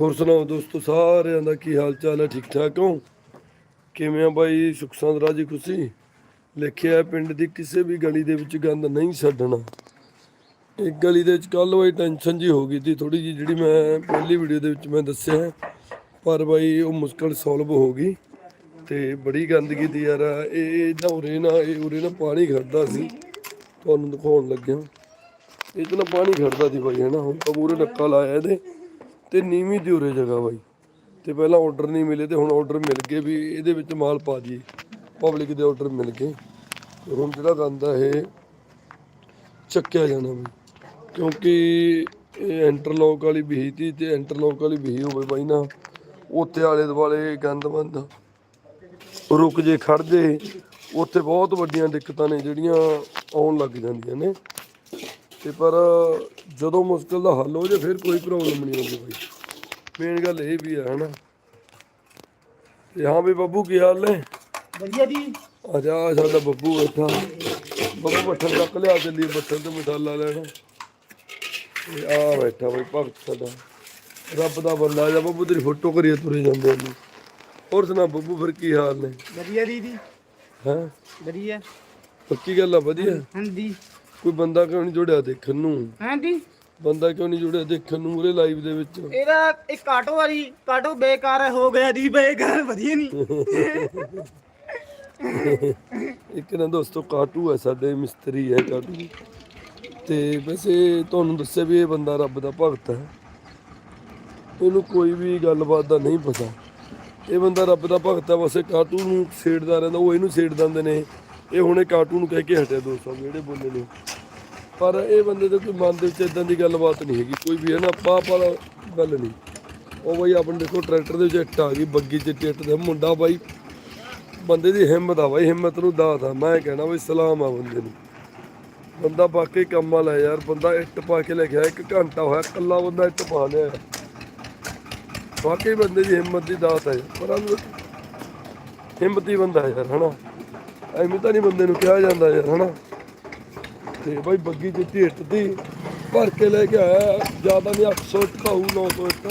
ਹੋਰ ਸੁਣਾਓ ਦੋਸਤੋ, ਸਾਰਿਆਂ ਦਾ ਕੀ ਹਾਲ ਚਾਲ ਹੈ? ਠੀਕ ਠਾਕ ਹੋ? ਕਿਵੇਂ ਆ ਬਾਈ? ਸੁਖਸੰਦ ਰਾਜੀ ਖੁਸ਼ੀ? ਲਿਖਿਆ ਪਿੰਡ ਦੀ ਕਿਸੇ ਵੀ ਗਲੀ ਦੇ ਵਿੱਚ ਗੰਦ ਨਹੀਂ ਛੱਡਣਾ। ਇੱਕ ਗਲੀ ਦੇ ਵਿੱਚ ਕੱਲ ਬਾਈ ਟੈਨਸ਼ਨ ਜੀ ਹੋ ਗਈ ਸੀ ਥੋੜੀ ਜੀ ਜਿਹੜੀ ਮੈਂ ਪਹਿਲੀ ਵੀਡੀਓ ਦੇ ਵਿੱਚ ਮੈਂ ਦੱਸਿਆ ਪਰ ਬਾਈ ਉਹ ਮੁਸ਼ਕਲ ਸੋਲਵ ਹੋ ਗਈ ਤੇ ਬੜੀ ਗੰਦਗੀ ਦੀ ਯਾਰ, ਇਹ ਨਾ ਉਰੇ ਨਾ, ਇਹ ਉਰੇ ਨਾ ਪਾਣੀ ਖੜਦਾ ਸੀ। ਤੁਹਾਨੂੰ ਦਿਖਾਉਣ ਲੱਗਿਆ। ਇਹ ਤਾਂ ਪਾਣੀ ਖੜਦਾ ਸੀ ਬਾਈ, ਹੈ ਨਾ? ਹੁਣ ਤਾਂ ਪੂਰੇ ਨੱਕਾ ਲਾਇਆ ਇਹਦੇ। ਤੇ ਨੀਵੀਂ ਦੀ ਉਰੇ ਜਗ੍ਹਾ ਬਾਈ। ਤੇ ਪਹਿਲਾਂ ਆਰਡਰ ਨਹੀਂ ਮਿਲੇ ਤੇ ਹੁਣ ਆਰਡਰ ਮਿਲ ਗਏ ਵੀ ਇਹਦੇ ਵਿੱਚ ਮਾਲ ਪਾ ਦਈਏ। ਪਬਲਿਕ ਦੇ ਆਰਡਰ ਮਿਲ ਗਏ। ਹੁਣ ਜਿਹੜਾ ਗੰਦ ਆ ਇਹ ਚੱਕਿਆ ਜਾਣਾ ਬਈ। ਕਿਉਂਕਿ ਇਹ ਇੰਟਰਲੌਕ ਵਾਲੀ ਬਹੀ ਤੀ ਤੇ ਇੰਟਰਲੌਕ ਵਾਲੀ ਬਹੀ ਹੋਵੇ ਬਾਈ ਨਾ, ਉੱਥੇ ਆਲੇ ਦੁਆਲੇ ਗੰਦ ਬੰਦ ਰੁਕ ਜੇ ਖੜ ਜੇ, ਉੱਥੇ ਬਹੁਤ ਵੱਡੀਆਂ ਦਿੱਕਤਾਂ ਨੇ ਜਿਹੜੀਆਂ ਆਉਣ ਲੱਗ ਜਾਂਦੀਆਂ ਨੇ। ਤੇ ਪਰ ਜਦੋਂ ਮੁਸ਼ਕਲ ਦਾ ਹੱਲ ਹੋ ਜੇ ਫਿਰ ਕੋਈ ਪ੍ਰੋਬਲਮ ਨਹੀਂ ਆਉਂਦੀ ਬਾਈ। ਮੇਨ ਗੱਲ ਇਹ ਵੀ ਹੈ ਹਨਾ। ਤੇ ਹਾਂ ਵੀ ਬੱਬੂ ਕੀ ਹਾਲ ਨੇ? ਵਧੀਆ ਜੀ। ਆ ਜਾ ਸਾਡਾ ਬੱਬੂ ਬੈਠਾ। ਬੱਬੂ ਬੱਠਲ ਤੱਕ ਲਿਆ ਚੱਲੀਏ ਬੱਠਲ ਤੇ ਮਸਾਲਾ ਲੈਣਾ। ਤੇ ਆ ਬੈਠਾ ਬਈ ਭਗਤ ਸਾਡਾ। ਰੱਬ ਦਾ ਬੰਦਾ ਜਾ ਬੱਬੂ ਤੇਰੀ ਫੋਟੋ ਕਰੀਏ ਤੁਰੇ ਜਾਂਦੇ ਨੇ ਹੋਰ ਸੁਣਾ ਬੱਬੂ ਫਿਰ ਕੀ ਹਾਲ ਨੇ? ਵਧੀਆ ਦੀਦੀ। ਹੈ? ਵਧੀਆ। ਪੱਕੀ ਗੱਲ ਆ ਵਧੀਆ? ਹਾਂਜੀ। ਕੋਈ ਬੰਦਾ ਕਿਉਂ ਨਹੀਂ ਜੁੜਿਆ ਦੇਖਣ ਨੂੰ? ਹਾਂਜੀ। ਬੰਦਾ ਕਿਉਂ ਨਹੀਂ ਜੁੜਿਆ ਦੇਖਣ ਨੂੰ ਮੂਰੇ ਲਾਈਵ ਦੇ ਵਿੱਚ? ਇਹਦਾ ਇੱਕ ਆਟੋ ਵਾਲੀ ਕਾਟੋ ਬੇਕਾਰ ਹੈ, ਹੋ ਗਿਆ ਦੀ ਬੇਕਾਰ ਵਧੀਆ ਨਹੀਂ। ਇੱਕ ਨਾ ਦੋਸਤੋ ਕਾਟੂ ਹੈ ਸਾਡੇ ਮਿਸਤਰੀ ਹੈ ਕਾਟੂ। ਤੇ ਵੈਸੇ ਤੁਹਾਨੂੰ ਦੱਸਿਆ ਵੀ ਇਹ ਬੰਦਾ ਰੱਬ ਦਾ ਭਗਤ ਹੈ। ਇਹਨੂੰ ਕੋਈ ਵੀ ਗੱਲਬਾਤ ਦਾ ਨਹੀਂ ਪਤਾ। ਇਹ ਬੰਦਾ ਰੱਬ ਦਾ ਭਗਤ ਹੈ ਬਸ ਇਹ ਕਾਟੂ ਨੂੰ ਛੇੜਦਾ ਰਹਿੰਦਾ ਉਹ ਇਹਨੂੰ ਛੇੜ ਦਿੰਦੇ ਨੇ। ਇਹ ਹੁਣੇ ਕਾਟੂ ਨੂੰ ਕਹਿ ਕੇ ਹਟਿਆ ਦੋਸਤੋ ਜਿਹੜੇ ਬੋਲੇ ਨੇ। ਪਰ ਇਹ ਬੰਦੇ ਦੇ ਕੋਈ ਮਨ ਦੇ ਵਿੱਚ ਇਦਾਂ ਦੀ ਗੱਲਬਾਤ ਨਹੀਂ ਹੈਗੀ। ਕੋਈ ਵੀ ਹੈ ਨਾ ਪਾ ਵਾਲਾ ਗੱਲ ਨਹੀਂ। ਉਹ ਬਈ ਆਪਣੇ ਦੇਖੋ, ਟਰੈਕਟਰ ਦੇ ਵਿੱਚ ਇੱਟ ਆ ਗਈ, ਬੱਗੀ ਚ ਇੱਟ ਦੇ ਮੁੰਡਾ ਬਾਈ, ਬੰਦੇ ਦੀ ਹਿੰਮਤ ਆ ਬਾਈ, ਹਿੰਮਤ ਨੂੰ ਦਾਤ ਆ। ਮੈਂ ਕਹਿਣਾ ਬਈ, ਸਲਾਮ ਆ ਬੰਦੇ ਨੂੰ। ਬੰਦਾ ਬਾਕੀ ਕੰਮ ਵਾਲਾ ਯਾਰ, ਬੰਦਾ ਇੱਟ ਪਾ ਕੇ ਲੈ ਗਿਆ ਇੱਕ ਘੰਟਾ ਹੋਇਆ, ਇਕੱਲਾ ਬੰਦਾ ਇੱਟ ਪਾ ਲਿਆ। ਵਾਕਈ ਬੰਦੇ ਦੀ ਹਿੰਮਤ ਦੀ ਦਾਤ ਹੈ ਪਰ ਅਨ- ਹਿੰਮਤੀ ਬੰਦਾ ਹੈ ਯਾਰ, ਹਨਾ। ਐਵੇਂ ਤਾਂ ਨਹੀਂ ਬੰਦੇ ਨੂੰ ਕਿਹਾ ਜਾਂਦਾ ਯਾਰ, ਹਨਾ। ਤੇ ਬਾਈ ਬੱਗੀ ਜਿੱਤੀ ਇੱਟ ਦੀ ਭਰ ਕੇ ਲੈ ਕੇ ਆਇਆ। ਜ਼ਿਆਦਾ ਨਹੀਂ 800 ਇੱਟ ਹੋਊ 900 ਇੱਟ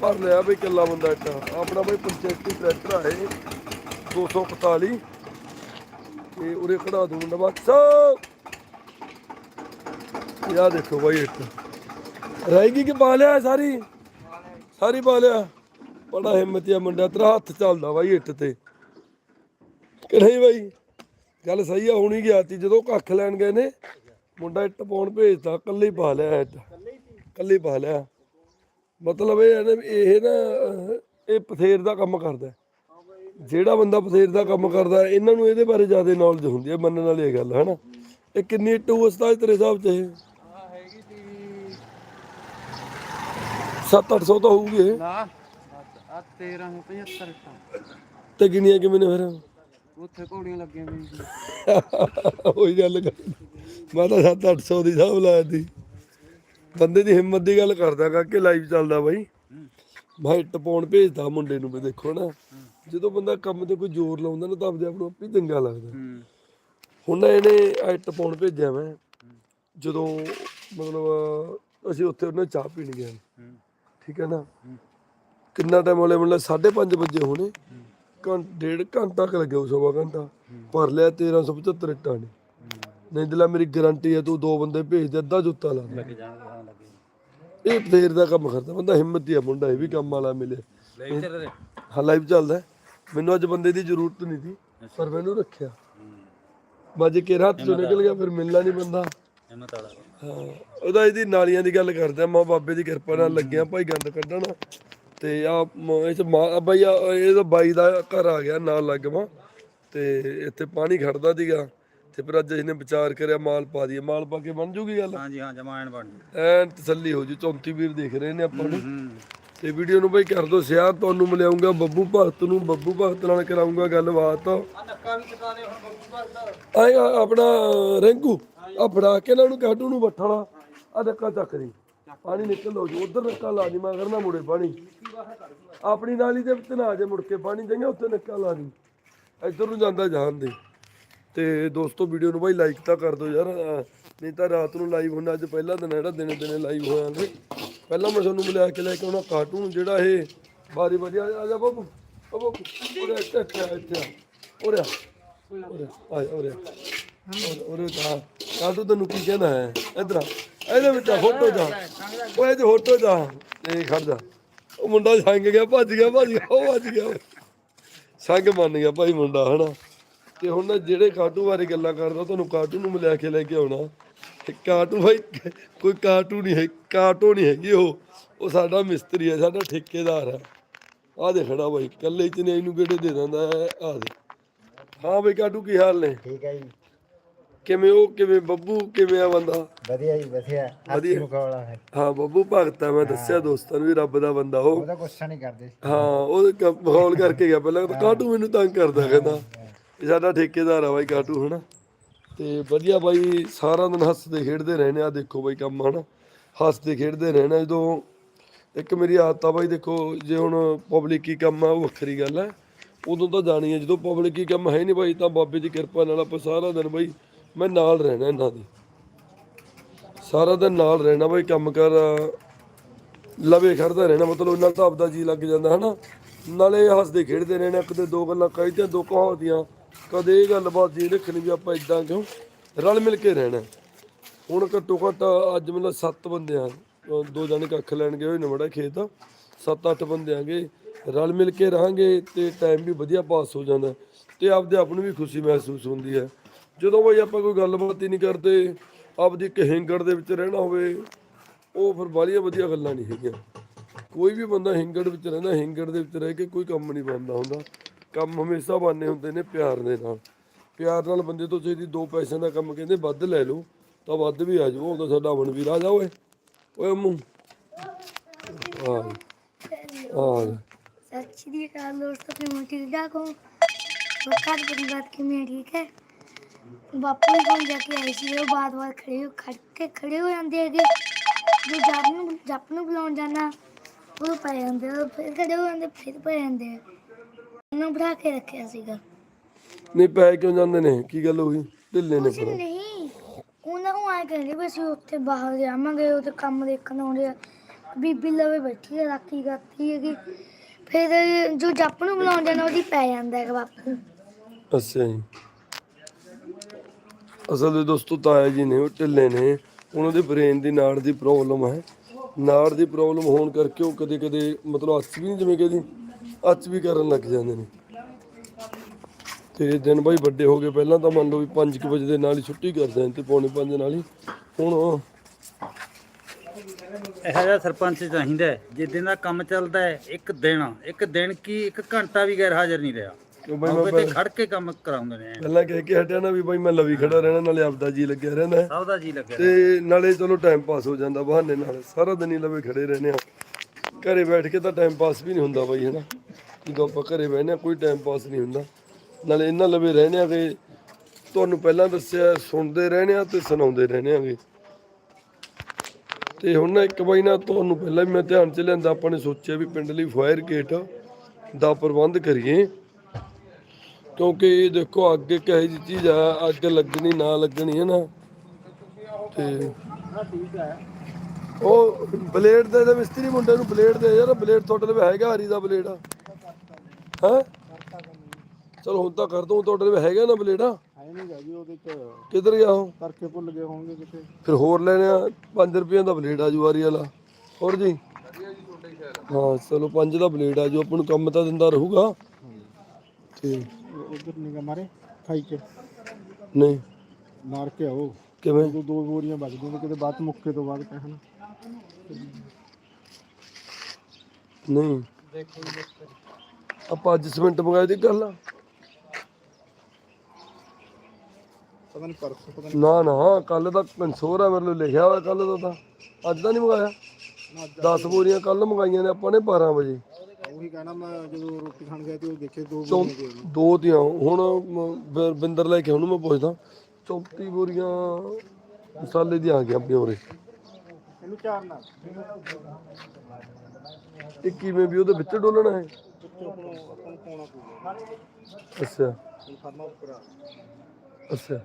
ਭਰ ਲਿਆ ਬਈ ਕੱਲਾ ਬੰਦਾ ਇੱਟ। ਆਪਣਾ ਬਈ ਪੰਚਾਇਤੀ ਟਰੈਕਟਰ ਆ ਇਹ। 241 ਤੇ ਉਰੇ ਖੜਾ ਦੂੰ ਮੁੰਡਾ ਬਸ। ਯਾ ਦੇਖੋ ਬਾਈ ਇੱਟ। ਰਹੇਗੀ ਕਿ ਬਾਲਿਆ ਸਾਰੀ? ਸਾਰੀ ਬਾਲਿਆ। ਬੜਾ ਹਿੰਮਤੀਆ ਮੁੰਡਾ, ਤੇਰਾ ਹੱਥ ਚੱਲਦਾ ਬਾਈ ਇੱਟ ਤੇ। ਕਿ ਨਹੀਂ ਬਾਈ? ਗੱਲ ਸਹੀ ਆ ਹੁਣੀ ਗਿਆ ਤੀ ਜਦੋਂ ਕੱਖ ਲੈਣ ਗਏ ਨੇ ਮੁੰਡਾ ਇੱਟ ਪਾਉਣ ਭੇਜਤਾ ਕੱਲੇ ਹੀ ਪਾ ਲਿਆ ਇੱਟ। ਕੱਲੇ ਹੀ ਪਾ ਲਿਆ। ਮਤਲਬ ਇਹ ਹੈ ਨਾ ਇਹ ਨਾ ਇਹ ਪਥੇਰ ਦਾ ਕੰਮ ਕਰਦਾ। ਜਿਹੜਾ ਬੰਦਾ ਪਥੇਰ ਦਾ ਕੰਮ ਕਰਦਾ ਇਹਨਾਂ ਨੂੰ ਇਹਦੇ ਬਾਰੇ ਜ਼ਿਆਦਾ ਨੌਲੇਜ ਹੁੰਦੀ ਹੈ ਮੰਨਣ ਵਾਲੀ ਇਹ ਗੱਲ ਹੈ ਨਾ ਇਹ ਕਿੰਨੀ ਹੋਊ ਉਸਤਾਦ ਤੇਰੇ ਹਿਸਾਬ 'ਚ ਇਹ? ਹੈਗੀ ਤੀ 7-800 ਤਾਂ ਹੋਊਗੀ ਇਹ। ਨਾ ਆ 13 75 ਇੱਟਾਂ। ਤੇ ਗਿਣੀਆਂ ਕਿਵੇਂ ਨੇ ਫਿਰ? ਉੱਥੇ ਘੋੜੀਆਂ ਲੱਗੀਆਂ ਵੀ ਉਹੀ ਗੱਲ ਕਰ। ਮੈਂ ਤਾਂ 7-800 ਦੀ ਹਿਸਾਬ ਲਾਇਆ ਸੀ। ਬੰਦੇ ਦੀ ਹਿੰਮਤ ਦੀ ਗੱਲ ਕਰਦਾ ਕਾਕੇ ਲਾਈਵ ਚੱਲਦਾ ਬਾਈ। ਮੈਂ ਇੱਟ ਪਾਉਣ ਭੇਜਦਾ ਮੁੰਡੇ ਨੂੰ ਵੀ ਦੇਖੋ ਨਾ। ਜਦੋਂ ਬੰਦਾ ਕੰਮ ਤੇ ਕੋਈ ਜ਼ੋਰ ਲਾਉਂਦਾ ਨਾ ਤਾਂ ਆਪਦੇ ਆਪ ਨੂੰ ਆਪੇ ਚੰਗਾ ਲੱਗਦਾ। ਹੁਣ ਇਹਨੇ ਆਹ ਇੱਟ ਪਾਉਣ ਭੇਜਿਆ ਮੈਂ। ਜਦੋਂ ਮਤਲਬ ਅਸੀਂ ਉੱਥੇ ਉਹਨਾਂ ਚਾਹ ਪੀਣ ਗਏ। ਠੀਕ ਹੈ ਨਾ। ਕਿੰਨਾ ਟਾਈਮ ਹੋਲੇ ਮਤਲਬ 5:30 ਵਜੇ ਹੋਣੇ। ਘੰ ਡੇਢ ਘੰਟਾ ਕ ਲੱਗਿਆ ਉਹ ਸਵਾ ਘੰਟਾ। ਭਰ ਲਿਆ 1375 ਇੱਟਾਂ ਨੇ। ਨਹੀਂ ਦਿਲਾ ਮੇਰੀ ਗਾਰੰਟੀ ਹੈ ਤੂੰ ਦੋ ਬੰਦੇ ਭੇਜ ਦੇ ਅੱਧਾ ਜੁੱਤਾ ਲਾ ਦੇ। ਲੱਗ ਜਾਣਗੇ ਹਾਂ ਲੱਗੇ ਇਹ ਫੇਰ ਦਾ ਕੰਮ ਕਰਦਾ ਬੰਦਾ ਹਿੰਮਤੀ ਆ ਮੁੰਡਾ ਇਹ ਵੀ ਕੰਮ ਵਾਲਾ ਮਿਲੇ। ਲੈ ਚੱਲ ਰੇ ਹਾਂ ਲਾਈਵ ਚੱਲਦਾ ਹੈ। ਮੈਨੂੰ ਅੱਜ ਬੰਦੇ ਦੀ ਜ਼ਰੂਰਤ ਨਹੀਂ ਸੀ ਪਰ ਮੈਨੂੰ ਰੱਖਿਆ। ਮੈਂ ਜੇ ਕਿ ਹੱਥ ਚੋਂ ਨਿਕਲ ਗਿਆ ਫਿਰ ਮਿਲਣਾ ਨਹੀਂ ਬੰਦਾ। ਹਿੰਮਤ ਵਾਲਾ। ਹਾਂ ਉਹਦਾ ਇਹਦੀ ਨਾਲੀਆਂ ਦੀ ਗੱਲ ਕਰਦੇ ਆ ਮਾਂ ਬਾਬੇ ਦੀ ਕਿਰਪਾ ਨਾਲ ਲੱਗਿਆ ਭਾਈ ਗੰਦ ਕੱਢਣ। ਤੇ ਆ ਇਹ ਮਾਂ ਬਾਈ ਆ ਇਹਦਾ ਬਾਈ ਦਾ ਘਰ ਆ ਗਿਆ ਨਾਲ ਲੱਗਵਾ ਤੇ ਇੱਥੇ ਪਾਣੀ ਖੜਦਾ ਸੀਗਾ ਤੇ ਫਿਰ ਅੱਜ ਇਹਨੇ ਵਿਚਾਰ ਕਰਿਆ ਮਾਲ ਪਾ ਦਈਏ ਮਾਲ ਪਾ ਕੇ ਬਣ ਜੂਗੀ ਗੱਲ? ਹਾਂਜੀ ਹਾਂ ਜਮਾਇਣ ਬਣ ਜੂ। ਐਨ ਤਸੱਲੀ ਹੋ ਜੂ 34 ਵੀਰ ਦੇਖ ਰਹੇ ਨੇ ਆਪਾਂ ਨੂੰ। ਤੇ ਵੀਡੀਓ ਨੂੰ ਬਈ ਕਰ ਦੋ ਸ਼ੇਅਰ ਤੁਹਾਨੂੰ ਮਿਲਾਉਂਗਾ ਬੱਬੂ ਭਗਤ ਨੂੰ ਬੱਬੂ ਭਗਤ ਨਾਲ ਕਰਾਉਂਗਾ ਗੱਲਬਾਤ। ਆ ਨੱਕਾ ਵੀ ਚਕਾ ਦੇ ਹੁਣ ਬੱਬੂ ਭਗਤ ਆਏ ਆਪਣਾ ਰਿੰਕੂ ਆ ਫੜਾ ਕੇ ਇਹਨਾਂ ਨੂੰ ਕਾਟੂ ਨੂੰ ਬੱਠਲਾ ਆ ਧੱਕਾ ਚੱਕ ਦੀ ਪਾਣੀ ਨਿਕਲ ਹੋ ਜੂ, ਉਧਰ ਨੱਕਾ ਲਾ ਦੀ, ਮਗਰ ਨਾ ਮੁੜੇ ਪਾਣੀ। ਆਪਣੀ ਨਾਲੀ ਦੇ ਵਿੱਚ ਨਾ ਜੇ ਮੁੜ ਕੇ ਪਾਣੀ ਜਾਈਆਂ ਉੱਥੇ ਨੱਕਾ ਲਾ ਦੀ। ਇੱਧਰ ਨੂੰ ਜਾਂਦਾ ਜਾਣ ਦੇ। ਤੇ ਦੋਸਤੋ ਵੀਡੀਓ ਨੂੰ ਬਾਈ ਲਾਈਕ ਤਾਂ ਕਰ ਦਿਓ ਯਾਰ ਨਹੀਂ ਤਾਂ ਰਾਤ ਨੂੰ ਲਾਈਵ ਹੁੰਦਾ, ਅੱਜ ਪਹਿਲਾ ਦਿਨ ਜਿਹੜਾ, ਦਿਨੇ ਦਿਨੇ ਲਾਈਵ ਹੋਇਆਂਗੇ ਪਹਿਲਾਂ ਮੈਂ ਤੁਹਾਨੂੰ ਮਿਲਿਆ ਕੇ ਲੈ ਕੇ ਆਉਣਾ ਕਾਰਟੂਨ ਜਿਹੜਾ ਇਹ ਬਾਰੀ ਵਧੀਆ ਆ ਜਾ ਬਾਬੂ ਓ ਬਾਬੂ, ਉਰੇ ਇੱਥੇ ਇੱਥੇ ਉਰੇ ਉਰੇ ਆ ਉਰੇ ਉਰੇ- ਉਰੇ ਕਾ ਕਾਟੂ ਤੈਨੂੰ ਕੀ ਕਹਿੰਦਾ ਹੈ? ਇਧਰ ਆ। ਇਹਦੇ ਵਿੱਚ ਫੋਟੋ ਜਾ। ਓਏ ਇਹਦੇ ਫੋਟੋ ਜਾ। ਇਹ ਖੜ ਜਾ। ਉਹ ਮੁੰਡਾ ਸੰਗ ਗਿਆ, ਭੱਜ ਗਿਆ ਭੱਜ ਗਿਆ, ਉਹ ਭੱਜ ਗਿਆ। ਸੰਗ ਮੰਨ ਗਿਆ ਭਾਈ ਮੁੰਡਾ, ਹਨਾ। ਤੇ ਹੁਣ ਜਿਹੜੇ ਕਾਟੂ ਬਾਰੇ ਗੱਲਾਂ ਕਰਦਾ ਤੁਹਾਨੂੰ ਕਾਟੂ ਨੂੰ ਮਿਲਿਆ ਕੇ ਲੈ ਕੇ ਆਉਣਾ। ਤੇ ਕਾਟੂ ਭਾਈ, ਕੋਈ ਕਾਟੂ ਨਹੀਂ ਹੈ, ਕਾਟੋ ਨਹੀਂ ਹੈਗੀ ਉਹ। ਉਹ ਸਾਡਾ ਮਿਸਤਰੀ ਹੈ, ਸਾਡਾ ਠੇਕੇਦਾਰ ਹੈ। ਆਹ ਦੇ ਖੜਾ ਭਾਈ ਕੱਲੇ ਚ ਨੇ, ਇਹਨੂੰ ਕਿਹੜੇ ਦੇ ਦਿੰਦਾ ਆ ਆਹ ਦੇ ਹਾਂ ਭਾਈ, ਕਾਟੂ ਕੀ ਹਾਲ ਨੇ? ਠੀਕ ਹੈ ਜੀ। ਕਿਵੇਂ ਉਹ ਕਿਵੇਂ ਬੱਬੂ ਕਿਵੇਂ ਆ ਬੰਦਾ? ਵਧੀਆ ਜੀ ਵਧੀਆ। ਵਧੀਆ। ਮੁਕਾਬਲਾ ਹੈ। ਹਾਂ ਬੱਬੂ ਭਗਤ ਆ ਮੈਂ ਦੱਸਿਆ ਦੋਸਤਾਂ ਨੂੰ ਵੀ ਰੱਬ ਦਾ ਬੰਦਾ ਉਹ। ਉਹਦਾ ਗੁੱਸਾ ਨਹੀਂ ਕਰਦੇ ਹਾਂ ਉਹ ਕ- ਮਾਹੌਲ ਕਰਕੇ ਗਿਆ। ਪਹਿਲਾਂ ਕਾਟੂ ਮੈਨੂੰ ਤੰਗ ਕਰਦਾ? ਕਹਿੰਦਾ ਇਹ ਸਾਡਾ ਠੇਕੇਦਾਰ ਆ ਬਾਈ ਕਾਟੂ ਹਨਾ? ਤੇ ਵਧੀਆ ਬਾਈ ਸਾਰਾ ਦਿਨ ਹੱਸਦੇ ਖੇਡਦੇ ਰਹਿੰਦੇ ਆ। ਦੇਖੋ ਬਾਈ ਕੰਮ ਹਨਾ? ਹੱਸਦੇ ਖੇਡਦੇ ਰਹਿਣਾ ਜਦੋਂ ਇੱਕ ਮੇਰੀ ਆਦਤ ਆ ਬਾਈ ਦੇਖੋ ਜੇ ਹੁਣ ਪਬਲਿਕ ਹੀ ਕੰਮ ਆ ਉਹ ਵੱਖਰੀ ਗੱਲ ਹੈ ਉਦੋਂ ਤਾਂ ਜਾਣੀ ਹੈ ਜਦੋਂ ਪਬਲਿਕ ਹੀ ਕੰਮ ਹੈ ਨਹੀਂ ਬਾਈ ਤਾਂ ਬਾਬੇ ਦੀ ਕਿਰਪਾ ਨਾਲ ਆਪਾਂ ਸਾਰਾ ਦਿਨ ਬਾਈ ਮੈਂ ਨਾਲ ਰਹਿਣਾ ਇਹਨਾਂ ਦੇ। ਸਾਰਾ ਦਿਨ ਨਾਲ ਰਹਿਣਾ ਬਈ, ਕੰਮ ਕਰ, ਲਵੇ ਖੜਦਾ ਰਹਿਣਾ, ਮਤਲਬ ਇਹਨਾਂ ਤਾਂ ਆਪਦਾ ਜੀ ਲੱਗ ਜਾਂਦਾ, ਹਨਾ? ਨਾਲੇ ਹੱਸਦੇ ਖੇਡਦੇ ਰਹਿਣਾ ਕਦੇ ਦੋ ਗੱਲਾਂ ਕਹੀਦੀਆਂ ਦੋ ਕਹਾਵਤੀਆਂ ਕਦੇ ਇਹ ਗੱਲਬਾਤ ਜੀ ਰੱਖਣੀ ਵੀ ਆਪਾਂ ਇਦਾਂ ਕਿਉਂ? ਰਲ ਮਿਲ ਕੇ ਰਹਿਣਾ। ਹੁਣ ਘੱਟੋ ਘੱਟ ਅੱਜ ਮਤਲਬ 7 ਬੰਦੇ ਆ ਦੋ ਜਣੇ ਕੱਖ ਲੈਣ ਗਏ ਹੋਏ ਨੇ ਬੜਾ ਖੇਤ 7-8 ਬੰਦੇ ਆਂਗੇ, ਰਲ ਮਿਲ ਕੇ ਰਹਾਂਗੇ ਤੇ ਟਾਈਮ ਵੀ ਵਧੀਆ ਪਾਸ ਹੋ ਜਾਂਦਾ। ਤੇ ਆਪਦੇ ਆਪ ਨੂੰ ਵੀ ਖੁਸ਼ੀ ਮਹਿਸੂਸ ਹੁੰਦੀ ਹੈ। ਜਦੋਂ ਬਈ ਆਪਾਂ ਕੋਈ ਗੱਲਬਾਤ ਹੀ ਨਹੀਂ ਕਰਦੇ, ਆਪਦੀ ਇੱਕ ਹਿੰਗੜ ਦੇ ਵਿੱਚ ਰਹਿਣਾ ਹੋਵੇ, ਉਹ ਫਿਰ ਬਾਲੀਆਂ ਵਧੀਆ ਗੱਲਾਂ ਨਹੀਂ ਹੈਗੀਆਂ। ਕੋਈ ਵੀ ਬੰਦਾ ਹਿੰਗੜ ਵਿੱਚ ਰਹਿੰਦਾ, ਹਿੰਗੜ ਦੇ ਵਿੱਚ ਰਹਿ ਕੇ ਕੋਈ ਕੰਮ ਨਹੀਂ ਬਣਦਾ ਹੁੰਦਾ। ਕੰਮ ਹਮੇਸ਼ਾ ਬਣਨੇ ਹੁੰਦੇ ਨੇ ਪਿਆਰ ਦੇ ਨਾਲ। ਪਿਆਰ ਨਾਲ ਬੰਦੇ ਤੋਂ ਚਾਹੀਦੀ ਦੋ ਪੈਸਿਆਂ ਦਾ ਕੰਮ ਕਹਿੰਦੇ ਵੱਧ ਲੈ ਲਓ, ਤਾਂ ਵੱਧ ਵੀ ਆ ਜਾਓ ਉਹਦਾ ਸਾਡਾ ਹਵਨ ਵੀ ਰਾਜਾ ਓਏ। ਓਏ ਅੰਮੂ। ਸੱਚੀ ਦੀ ਕਾਲ ਦੋਸਤੋ ਕਿ ਮੈਂ ਠੀਕ ਠਾਕ ਹਾਂ? ਬਹੁਤ ਬਾਤ ਕਿ ਮੈਂ ਠੀਕ ਹੈ? ਬਾਪੂ ਨੇ ਕੋਲ ਜਾ ਕੇ ਆਈ ਸੀ ਉਹ ਬਾਤ ਬਾਤ ਖੜੇ ਹੋ ਖੜ ਕੇ ਖੜੇ ਹੋ ਜਾਂਦੇ ਹੈਗੇ। ਜੋ ਜੱਪ ਨੂੰ ਜੱਪ ਨੂੰ ਬੁਲਾਉਣ ਜਾਣਾ ਉਹ ਪੈ ਜਾਂਦੇ ਉਹ ਫਿਰ ਖੜੇ ਹੋ ਜਾਂਦੇ ਫਿਰ ਪੈ ਜਾਂਦੇ ਆ। ਉਹਨੂੰ ਬਿਠਾ ਕੇ ਰੱਖਿਆ ਸੀਗਾ। ਨਹੀਂ ਪੈ ਕਿਉਂ ਜਾਂਦੇ ਨੇ? ਕੀ ਗੱਲ ਹੋਈ ਢਿੱਲੇ ਨੇ ਕੁਛ ਨਹੀਂ ਉਹਨਾਂ ਨੂੰ ਆਏ ਕਹਿੰਦੇ ਵੀ ਅਸੀਂ ਉੱਥੇ ਬਾਹਰ ਜਾਵਾਂਗੇ ਉਹ ਤੇ ਕੰਮ ਦੇਖਣ ਆਉਂਦੇ ਆ। ਬੀਬੀ ਲਵੇ ਬੈਠੀ ਆ ਰਾਖੀ ਕਰਤੀ ਹੈਗੀ। ਫਿਰ ਜੋ ਜੱਪ ਨੂੰ ਬੁਲਾਉਣ ਜਾਣਾ ਉਹਦੀ ਪੈ ਜਾਂਦਾ ਹੈਗਾ ਬਾਪੂ ਅੱਛਾ ਜੀ। ਅਸਲ ਦੇ ਦੋਸਤੋ ਤਾਇਆ ਜੀ ਨੇ ਉਹ ਢਿੱਲੇ ਨੇ। ਉਹਨਾਂ ਦੇ ਬ੍ਰੇਨ ਦੀ ਨਾੜ ਦੀ ਪ੍ਰੋਬਲਮ ਹੈ। ਨਾੜ ਦੀ ਪ੍ਰੋਬਲਮ ਹੋਣ ਕਰਕੇ ਉਹ ਕਦੇ ਕਦੇ ਮਤਲਬ ਅੱਚ ਵੀ ਨਹੀਂ ਜਿਵੇਂ ਕਹਿੰਦੀ ਅੱਚ ਵੀ ਕਰਨ ਲੱਗ ਜਾਂਦੇ ਨੇ। ਤੇ ਦਿਨ ਬਾਈ ਵੱਡੇ ਹੋ ਗਏ। ਪਹਿਲਾਂ ਤਾਂ ਮੰਨ ਲਓ ਵੀ 5 ਵਜੇ ਦੇ ਨਾਲ ਹੀ ਛੁੱਟੀ ਕਰ ਦਿੰਦੇ ਤੇ ਪੌਣੇ 5 ਨਾਲ ਹੀ। ਹੁਣ ਇਹੋ ਜਿਹਾ ਸਰਪੰਚ ਚਾਹੀਦਾ ਹੈ, ਜਿੱਦਾਂ ਦਾ ਕੰਮ ਚੱਲਦਾ ਹੈ ਇੱਕ ਦਿਨ ਇੱਕ ਦਿਨ ਕੀ ਇੱਕ ਘੰਟਾ ਵੀ ਗੈਰ ਹਾਜ਼ਰ ਨਹੀਂ ਰਿਹਾ। ਕਿਉਂ ਬਾਈ ਮੈਂ ਤੇ ਖੜ ਕੇ ਕੰਮ ਕਰਾਉਂਦੇ ਨੇ। ਪਹਿਲਾਂ ਕਹਿ ਕੇ ਹਟਿਆ ਨਾ ਵੀ ਬਾਈ ਮੈਂ ਲਵੀ ਖੜਾ ਰਹਿਣਾ ਨਾਲੇ ਆਪਦਾ ਜੀ ਲੱਗਿਆ ਰਹਿੰਦਾ ਹੈ। ਸਭ ਦਾ ਜੀ ਲੱਗਿਆ ਤੇ ਨਾਲੇ ਚਲੋ ਟਾਈਮ ਪਾਸ ਹੋ ਜਾਂਦਾ ਬਹਾਨੇ ਨਾਲ। ਸਾਰਾ ਦਿਨ ਹੀ ਲਵੇ ਖੜੇ ਰਹਿੰਦੇ ਆ ਘਰੇ ਬੈਠ ਕੇ ਤਾਂ ਟਾਈਮ ਪਾਸ ਵੀ ਨਹੀਂ ਹੁੰਦਾ ਬਾਈ ਹਨਾ? ਜਦੋਂ ਆਪਾਂ ਘਰੇ ਆ ਕੋਈ ਟਾਈਮ ਪਾਸ ਨਹੀਂ ਹੁੰਦਾ। ਨਾਲੇ ਇਹਨਾਂ ਲਵੇ ਰਹਿੰਦੇ ਆ ਕਿ ਤੁਹਾਨੂੰ ਪਹਿਲਾਂ ਦੱਸਿਆ ਸੁਣਦੇ ਰਹਿੰਦੇ ਆ ਤੇ ਸੁਣਾਉਂਦੇ ਰਹਿੰਦੇ ਆਗੇ ਤੇ ਹੁਣ ਨਾ ਇੱਕ ਬਾਈ ਨਾ ਤੁਹਾਨੂੰ ਪਹਿਲਾਂ ਵੀ ਮੈਂ ਧਿਆਨ ਚ ਲਿਆਂਦਾ ਆਪਾਂ ਨੇ ਸੋਚਿਆ ਵੀ ਪਿੰਡ ਲਈ ਫਾਇਰ ਗੇਟ ਦਾ ਪ੍ਰਬੰਧ ਕਰੀਏ। ਕਿਉਂਕਿ ਇਹ ਦੇਖੋ ਅੱਗ ਇੱਕ ਇਹੋ ਜਿਹੀ ਚੀਜ਼ ਆ ਅੱਗ ਲੱਗਣੀ ਨਾ ਲੱਗਣੀ ਹੈ ਨਾ। ਤੇ ਉਹ ਬਲੇਡ ਦੇ ਦੇ ਮਿਸਤਰੀ ਮੁੰਡੇ ਨੂੰ ਬਲੇਡ ਦੇ ਯਾਰ ਬਲੇਡ ਤੁਹਾਡੇ ਲਈ ਹੈਗਾ ਹਰੀ ਦਾ ਬਲੇਡ। ਹੈ? ਚਲੋ ਹੁਣ ਤਾਂ ਕਰ ਦੂੰ ਤੁਹਾਡੇ ਲਈ ਹੈਗਾ ਨਾ ਬਲੇਡ। ਜੀ ਕਿੱਧਰ ਗਿਆ ਉਹ? ਕਰਕੇ ਭੁੱਲ ਗਏ ਹੋਣਗੇ ਕਿਤੇ। ਫਿਰ ਹੋਰ ਲੈਣੇ ਆ 5 ਰੁਪਏ ਦਾ ਬਲੇਡ ਆ ਜੂ ਵਾਰੀ ਵਾਲਾ। ਹੋਰ ਜੀ? ਹਾਂ ਚਲੋ 5 ਦਾ ਬਲੇਡ ਆ ਜੂ ਆਪਾਂ ਨੂੰ ਕੰਮ ਤਾਂ ਦਿੰਦਾ ਰਹੂਗਾ। ਤੇ ਉਧਰ ਨਿਗਾ ਮਾਰੇ ਖਾਈ ਚ ਨਹੀਂ। ਮਾਰ ਕੇ ਆਓ। ਕਿਵੇਂ? ਦੋ ਦੋ ਬੋਰੀਆਂ ਬਚ ਗਈਆਂ ਕਿਤੇ ਬਾਅਦ ਮੁੱਕੇ ਤੋਂ ਬਾਅਦ ਕਹਿਣ। ਨਹੀਂ। ਆਪਾਂ ਅੱਜ ਸਿਮੈਂਟ ਮੰਗਾਏ ਦੀ ਗੱਲ ਆ। ਪਤਾ ਨਹੀਂ ਪਰਸੋਂ ਪਤਾ ਨਾ ਨਾ ਕੱਲ ਦਾ ਮਨਸੂਰ ਆ ਮੇਰੇ ਲਈ ਲਿਖਿਆ ਹੋਇਆ ਕੱਲ ਦਾ ਤਾਂ। ਅੱਜ ਦਾ ਨਹੀਂ ਮੰਗਾਇਆ। 10 ਬੋਰੀਆਂ ਕੱਲ ਮੰਗਾਈਆਂ ਨੇ ਆਪਾਂ ਨੇ 12 ਵਜੇ। ਉਹੀ ਕਹਿਣਾ ਮੈਂ ਜਦੋਂ ਰੋਟੀ ਖਾਣ ਗਿਆ ਤੇ ਉਹ ਦੇਖੇ ਦੋ ਚੌਂ- ਬੋਰੀਆਂ ਦੇ ਦੋ ਤੀਆਂ ਹੁਣ ਬ- ਬਿੰਦਰ ਲੈ ਕੇ ਉਹਨੂੰ ਮੈਂ ਪੁੱਛਦਾ 34 ਬੋਰੀਆਂ ਮਸਾਲੇ ਦੀਆਂ ਆ ਗਈਆਂ ਆਪਣੇ ਉਰੇ ਇਹਨੂੰ ਚਾਰ ਨਾਲ। ਇਹ ਕਿਵੇਂ ਵੀ ਉਹਦੇ ਵਿੱਚ ਡੋਲਣਾ ਹੈ? ਵਿੱਚੋਂ ਆਪਣੋ ਆਪਾਂ ਨੂੰ ਪਾਉਣਾ ਪਊਗਾ। ਅੱਛਾ। ਇਹ ਫਰਮਾ ਉੱਪਰ ਆ। ਅੱਛਾ।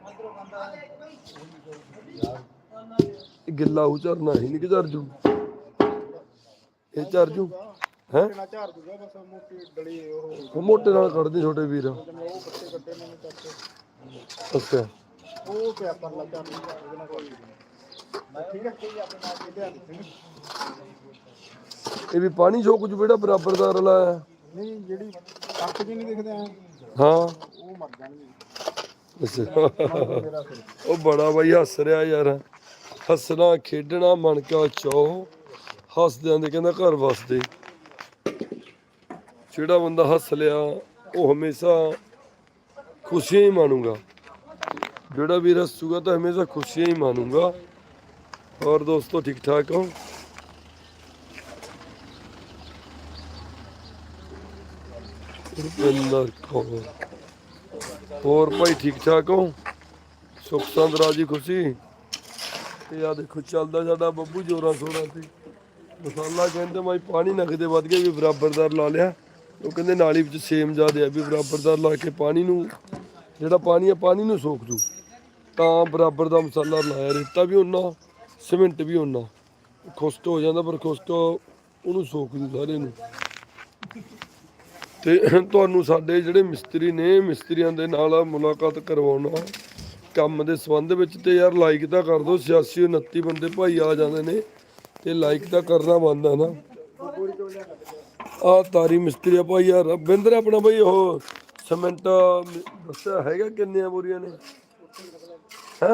ਇਹ ਗਿੱਲਾ ਹੋ ਝਰਨਾ ਹੀ ਨਹੀਂ ਕਿ ਝਰ ਜੂ ਇਹ ਜੂ ਹੈ? ਕਿੰਨਾ ਝਾੜ ਦੂਗਾ ਬਸ ਮੋਟੀ ਡਲੀ ਉਹ ਉਹ ਮੋਟੇ ਨਾਲ ਕੱਢਦੇ ਛੋਟੇ ਵੀਰ। ਜਿਵੇਂ ਉਹ ਬੱਚੇ ਕੱਟੇ ਮੈਨੂੰ ਚੱਕ ਅੱਛਾ। ਉਹ ਪਿਆ ਪਰ ਲੱਗਾ ਨਹੀਂ ਉਹਦੇ ਨਾਲ ਕੋਈ ਨਹੀਂ। ਠੀਕ ਹੈ? ਕੋਈ ਆਪਣੇ ਨਾਲ ਇਹਦੇ ਹੱਥ ਨਹੀਂ ਇਹ ਵੀ ਪਾਣੀ ਜੂ ਬੇੜਾ ਬਰਾਬਰ ਦਾ ਰਲਾ ਹੈ। ਨਹੀਂ ਜਿਹੜੀ ਅੱਖ ਜੀ ਨਹੀਂ ਦਿਖਦੇ ਆ ਹਾਂ। ਉਹ ਮਰ ਜਾਣਗੇ। ਅੱਛਾ। ਮੇਰਾ ਫਿਰ ਉਹ ਬੜਾ ਬਾਈ ਹੱਸ ਰਿਹਾ ਯਾਰ। ਹੱਸਣਾ ਖੇਡਣਾ ਮਨ ਕਾ ਚਾਹ ਹੱਸਦਿਆਂ ਦੇ ਕਹਿੰਦਾ ਘਰ ਵਸਦੇ। ਜਿਹੜਾ ਬੰਦਾ ਹੱਸ ਲਿਆ, ਉਹ ਹਮੇਸ਼ਾ ਖੁਸ਼ੀਆਂ ਹੀ ਮਾਣੂਗਾ ਜਿਹੜਾ ਵੀ ਹੱਸੂਗਾ ਤਾਂ ਹਮੇਸ਼ਾ ਖੁਸ਼ੀਆਂ ਹੀ ਮਾਣੂਗਾ ਔਰ ਦੋਸਤੋ, ਠੀਕ ਠਾਕ ਹੋ? ਰੁਪਿੰਦਰ ਕੌਰ ਹੋਰ ਭਾਈ, ਠੀਕ ਠਾਕ ਹੋ? ਸੁਖ ਸੰਦ, ਰਾਜੀ ਖੁਸ਼ੀ? ਤੇ ਆ ਦੇਖੋ, ਚੱਲਦਾ ਸਾਡਾ ਬੱਬੂ ਜੋਰਾਂ ਸੋਰਾਂ ਤੇ। ਮਸਾਲਾ ਕਹਿੰਦੇ, ਮੈਂ ਪਾਣੀ ਨਖਦੇ ਵੱਧ ਗਿਆ, ਵੀ ਬਰਾਬਰਦਾਰ ਲਾ ਲਿਆ। ਉਹ ਕਹਿੰਦੇ ਨਾਲੀ ਵਿੱਚ ਸੇਮ ਜ਼ਿਆਦੇ ਆ ਵੀ ਬਰਾਬਰਦਾਰ ਲਾ ਕੇ ਪਾਣੀ ਨੂੰ, ਜਿਹੜਾ ਪਾਣੀ ਆ ਪਾਣੀ ਨੂੰ ਸੋਖ ਜੂ ਤਾਂ ਬਰਾਬਰ ਦਾ ਮਸਾਲਾ ਲਾਇਆ ਰੇਤਾ ਵੀ ਉਹਨਾਂ ਸਿਮੈਂਟ ਵੀ ਉਹਨਾਂ ਖੁਸ਼ਕ ਹੋ ਜਾਂਦਾ ਪਰ ਖੁਸ਼ਕ ਉਹਨੂੰ ਸੋਖ ਜੂ ਸਾਰੇ ਨੂੰ। ਤੇ ਤੁਹਾਨੂੰ ਸਾਡੇ ਜਿਹੜੇ ਮਿਸਤਰੀ ਨੇ, ਮਿਸਤਰੀਆਂ ਦੇ ਨਾਲ ਮੁਲਾਕਾਤ ਕਰਵਾਉਣਾ। ਕੰਮ ਦੇ ਸੰਬੰਧ ਵਿੱਚ ਤੇ ਯਾਰ ਲਾਈਕ ਤਾਂ ਕਰ ਦਿਓ 86 29 ਬੰਦੇ ਭਾਈ ਆ ਜਾਂਦੇ ਨੇ, ਤੇ ਲਾਈਕ ਤਾਂ ਕਰਨਾ ਬੰਦਾ ਨਾ। ਆ ਤਾਰੀ ਮਿਸਤਰੀ ਆ ਭਾਈ ਯਾਰ ਬਿੰਦਰ ਆਪਣਾ ਭਾਈ ਉਹ ਸਿਮੈਂਟ ਦੱਸਿਆ ਹੈਗਾ ਕਿੰਨੀਆਂ ਬੋਰੀਆਂ ਨੇ? ਹੈ?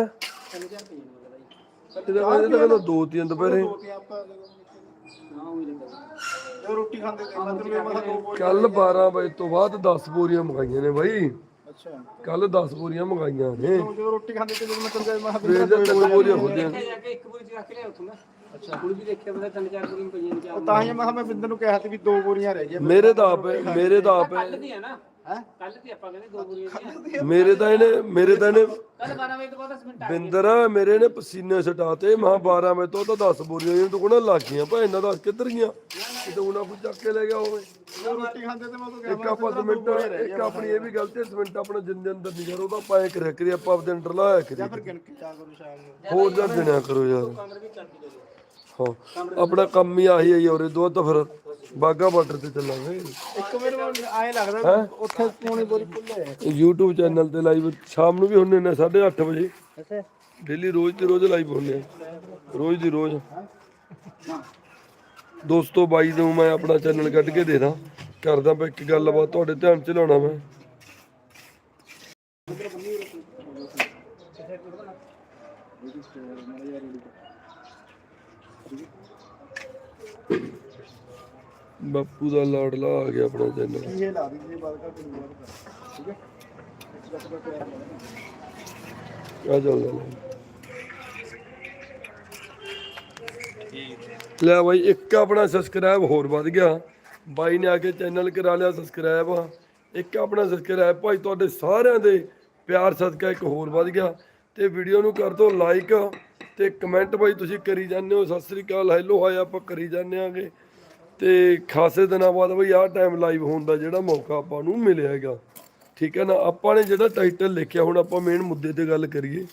ਇਹਦਾ ਭਾਈ ਇਹਦਾ ਦੋ ਤਿੰਨ ਦੁਪਹਿਰੇ। ਤੇ ਆਪਾਂ ਜੋ ਰੋਟੀ ਖਾਂਦੇ ਦੋ ਕੱਲ 12 ਵਜੇ ਤੋਂ ਬਾਅਦ 10 ਬੋਰੀਆਂ ਮੰਗਾਈਆਂ ਨੇ ਭਾਈ। ਅੱਛਾ। ਕੱਲ 10 ਬੋਰੀਆਂ ਮੰਗਾਈਆਂ ਨੇ। ਜੋ ਰੋਟੀ ਖਾਂਦੇ ਤੇ ਜਦੋਂ ਮੈਂ ਚੰਗਾ ਮੈਂ ਸਵੇਰ ਦੇ ਤਿੰਨ ਬੋਰੀਆਂ ਹੁੰਦੀਆਂ ਉਹ ਤਾਂ ਹੀ ਮੈਂ ਕਿਹਾ ਮੈਂ ਬਿੰਦਰ ਨੂੰ ਕਿਹਾ ਸੀ ਵੀ ਦੋ ਬੋਰੀਆਂ ਰਹਿ ਗਈਆਂ। ਮੇਰੇ ਤਾਂ ਆਪ ਮੇਰੇ ਤਾਂ ਆਪ ਮੇਰੇ ਤਾਂ ਇਹਨੇ ਮੇਰੇ ਤਾਂ ਇਹਨੇ ਬਿੰਦਰ ਮੇਰੇ ਨੇ ਪਸੀਨੇ ਛਟਾਤੇ। ਮਹਾ 12 ਵਜੇ ਤੋਂ ਤਾਂ 10 ਬੋਰੀਆਂ ਇਹਨੂੰ ਤੂੰ ਕੋਣਾ ਲੱਗ ਗਈਆਂ। ਭਾਈ ਇਹਨਾਂ ਦਾ ਕਿੱਧਰ ਗਈਆਂ? ਕਿਤੇ ਉਹਨਾਂ ਕੋਈ ਚੱਕ ਕੇ ਲੈ ਗਿਆ ਹੋਵੇ। ਜੋ ਰੋਟੀ ਖਾਂਦੇ ਤੇ ਮੈਂ ਉਹ ਕਿਹਾ ਇੱਕ ਆਪਾਂ ਸਿਮੈਂਟ ਇੱਕ ਆਪਣੀ ਇਹ ਵੀ ਸਿਮੈਂਟ ਆਪਣਾ ਜਿੰਨ ਦੇ ਅੰਦਰ ਨਹੀਂ ਕਰੋ ਇੱਕ ਰੱਖ ਰਹੀ ਆਪਾਂ ਆਪਦੇ ਅੰਦਰ ਲਾਇਆ ਕਰੀ ਫਿਰ ਗਿਣ ਕੇ ਚਾ ਕਰੋ ਸ਼ਾਮ ਨੂੰ। ਹੋਰ ਜਾਂ ਦਿਨਿਆ ਕਰੋ ਯਾਰ। ਹਾਂ। ਆਪਣਾ ਕੰਮ ਹੀ ਆਹੀ ਹੈ ਔਰੇ ਦੋ ਤਾਂ ਫਿਰ ਬਾਗਾ ਬਾਰਡਰ ਤੇ ਚੱਲਾਂਗੇ। ਇੱਕ ਮੈਨੂੰ ਐਂ ਲੱਗਦਾ ਉੱਥੇ ਪੌਣੀ ਬੋਰੀ ਖੁੱਲੇ YouTube ਚੈਨਲ ਤੇ ਲਾਈਵ ਸ਼ਾਮ ਨੂੰ ਵੀ ਹੁੰਨੇ ਨੇ 8:30 ਵਜੇ। ਅੱਛਾ। ਡੇਲੀ ਰੋਜ਼ ਦੀ ਰੋਜ਼ ਲਾਈਵ ਹੁੰਨੇ ਆ। ਰੋਜ਼ ਦੀ ਰੋਜ਼। ਦੋਸਤੋ ਬਾਈ ਨੂੰ ਮੈਂ ਆਪਣਾ ਚੈਨਲ ਕੱਢ ਕੇ ਦੇ ਦਾਂ। ਕਰਦਾ ਮੈਂ ਇੱਕ ਗੱਲਬਾਤ ਤੁਹਾਡੇ ਧਿਆਨ ਚ ਲਾਉਣਾ ਮੈਂ। ਬਾਪੂ ਦਾ ਲਾਡਲਾ ਆ ਗਿਆ ਆਪਣਾ ਚੈਨਲ ਇਹ ਲਾ ਦੀ ਬਾਦ ਕਰ ਠੀਕ ਹੈ ਆ ਚੱਲਦਾ ਲੈ ਬਾਈ, ਇੱਕ ਆਪਣਾ ਸਬਸਕ੍ਰਾਈਬ ਹੋਰ ਵੱਧ ਗਿਆ। ਬਾਈ ਨੇ ਆ ਕੇ ਚੈਨਲ ਕਰਾ ਲਿਆ ਸਬਸਕ੍ਰਾਈਬ ਇੱਕ ਆਪਣਾ ਸਬਸਕ੍ਰਾਈਬ ਭਾਈ, ਤੁਹਾਡੇ ਸਾਰਿਆਂ ਦੇ ਪਿਆਰ ਸਦਕਾ ਇੱਕ ਹੋਰ ਵੱਧ ਗਿਆ। ਤੇ ਵੀਡੀਓ ਨੂੰ ਕਰ ਦਿਓ ਲਾਈਕ ਤੇ ਕਮੈਂਟ ਬਾਈ, ਤੁਸੀਂ ਕਰੀ ਜਾਂਦੇ ਹੋ। ਸਤਿ ਸ੍ਰੀ ਅਕਾਲ ਹੈਲੋ ਹਾਏ ਆਪਾਂ ਕਰੀ ਜਾਂਦੇ ਆਂਗੇ। ਤੇ ਖਾਸੇ ਦਿਨਾਂ ਬਾਅਦ ਬਈ ਆਹ ਟਾਈਮ ਲਾਈਵ ਹੋਣ ਦਾ ਜਿਹੜਾ ਮੌਕਾ ਆਪਾਂ ਨੂੰ ਮਿਲਿਆ ਹੈਗਾ। ਠੀਕ ਹੈ ਨਾ? ਆਪਾਂ ਨੇ ਜਿਹੜਾ ਟਾਈਟਲ ਲਿਖਿਆ, ਹੁਣ ਆਪਾਂ ਮੇਨ ਮੁੱਦੇ ਤੇ ਗੱਲ ਕਰੀਏ।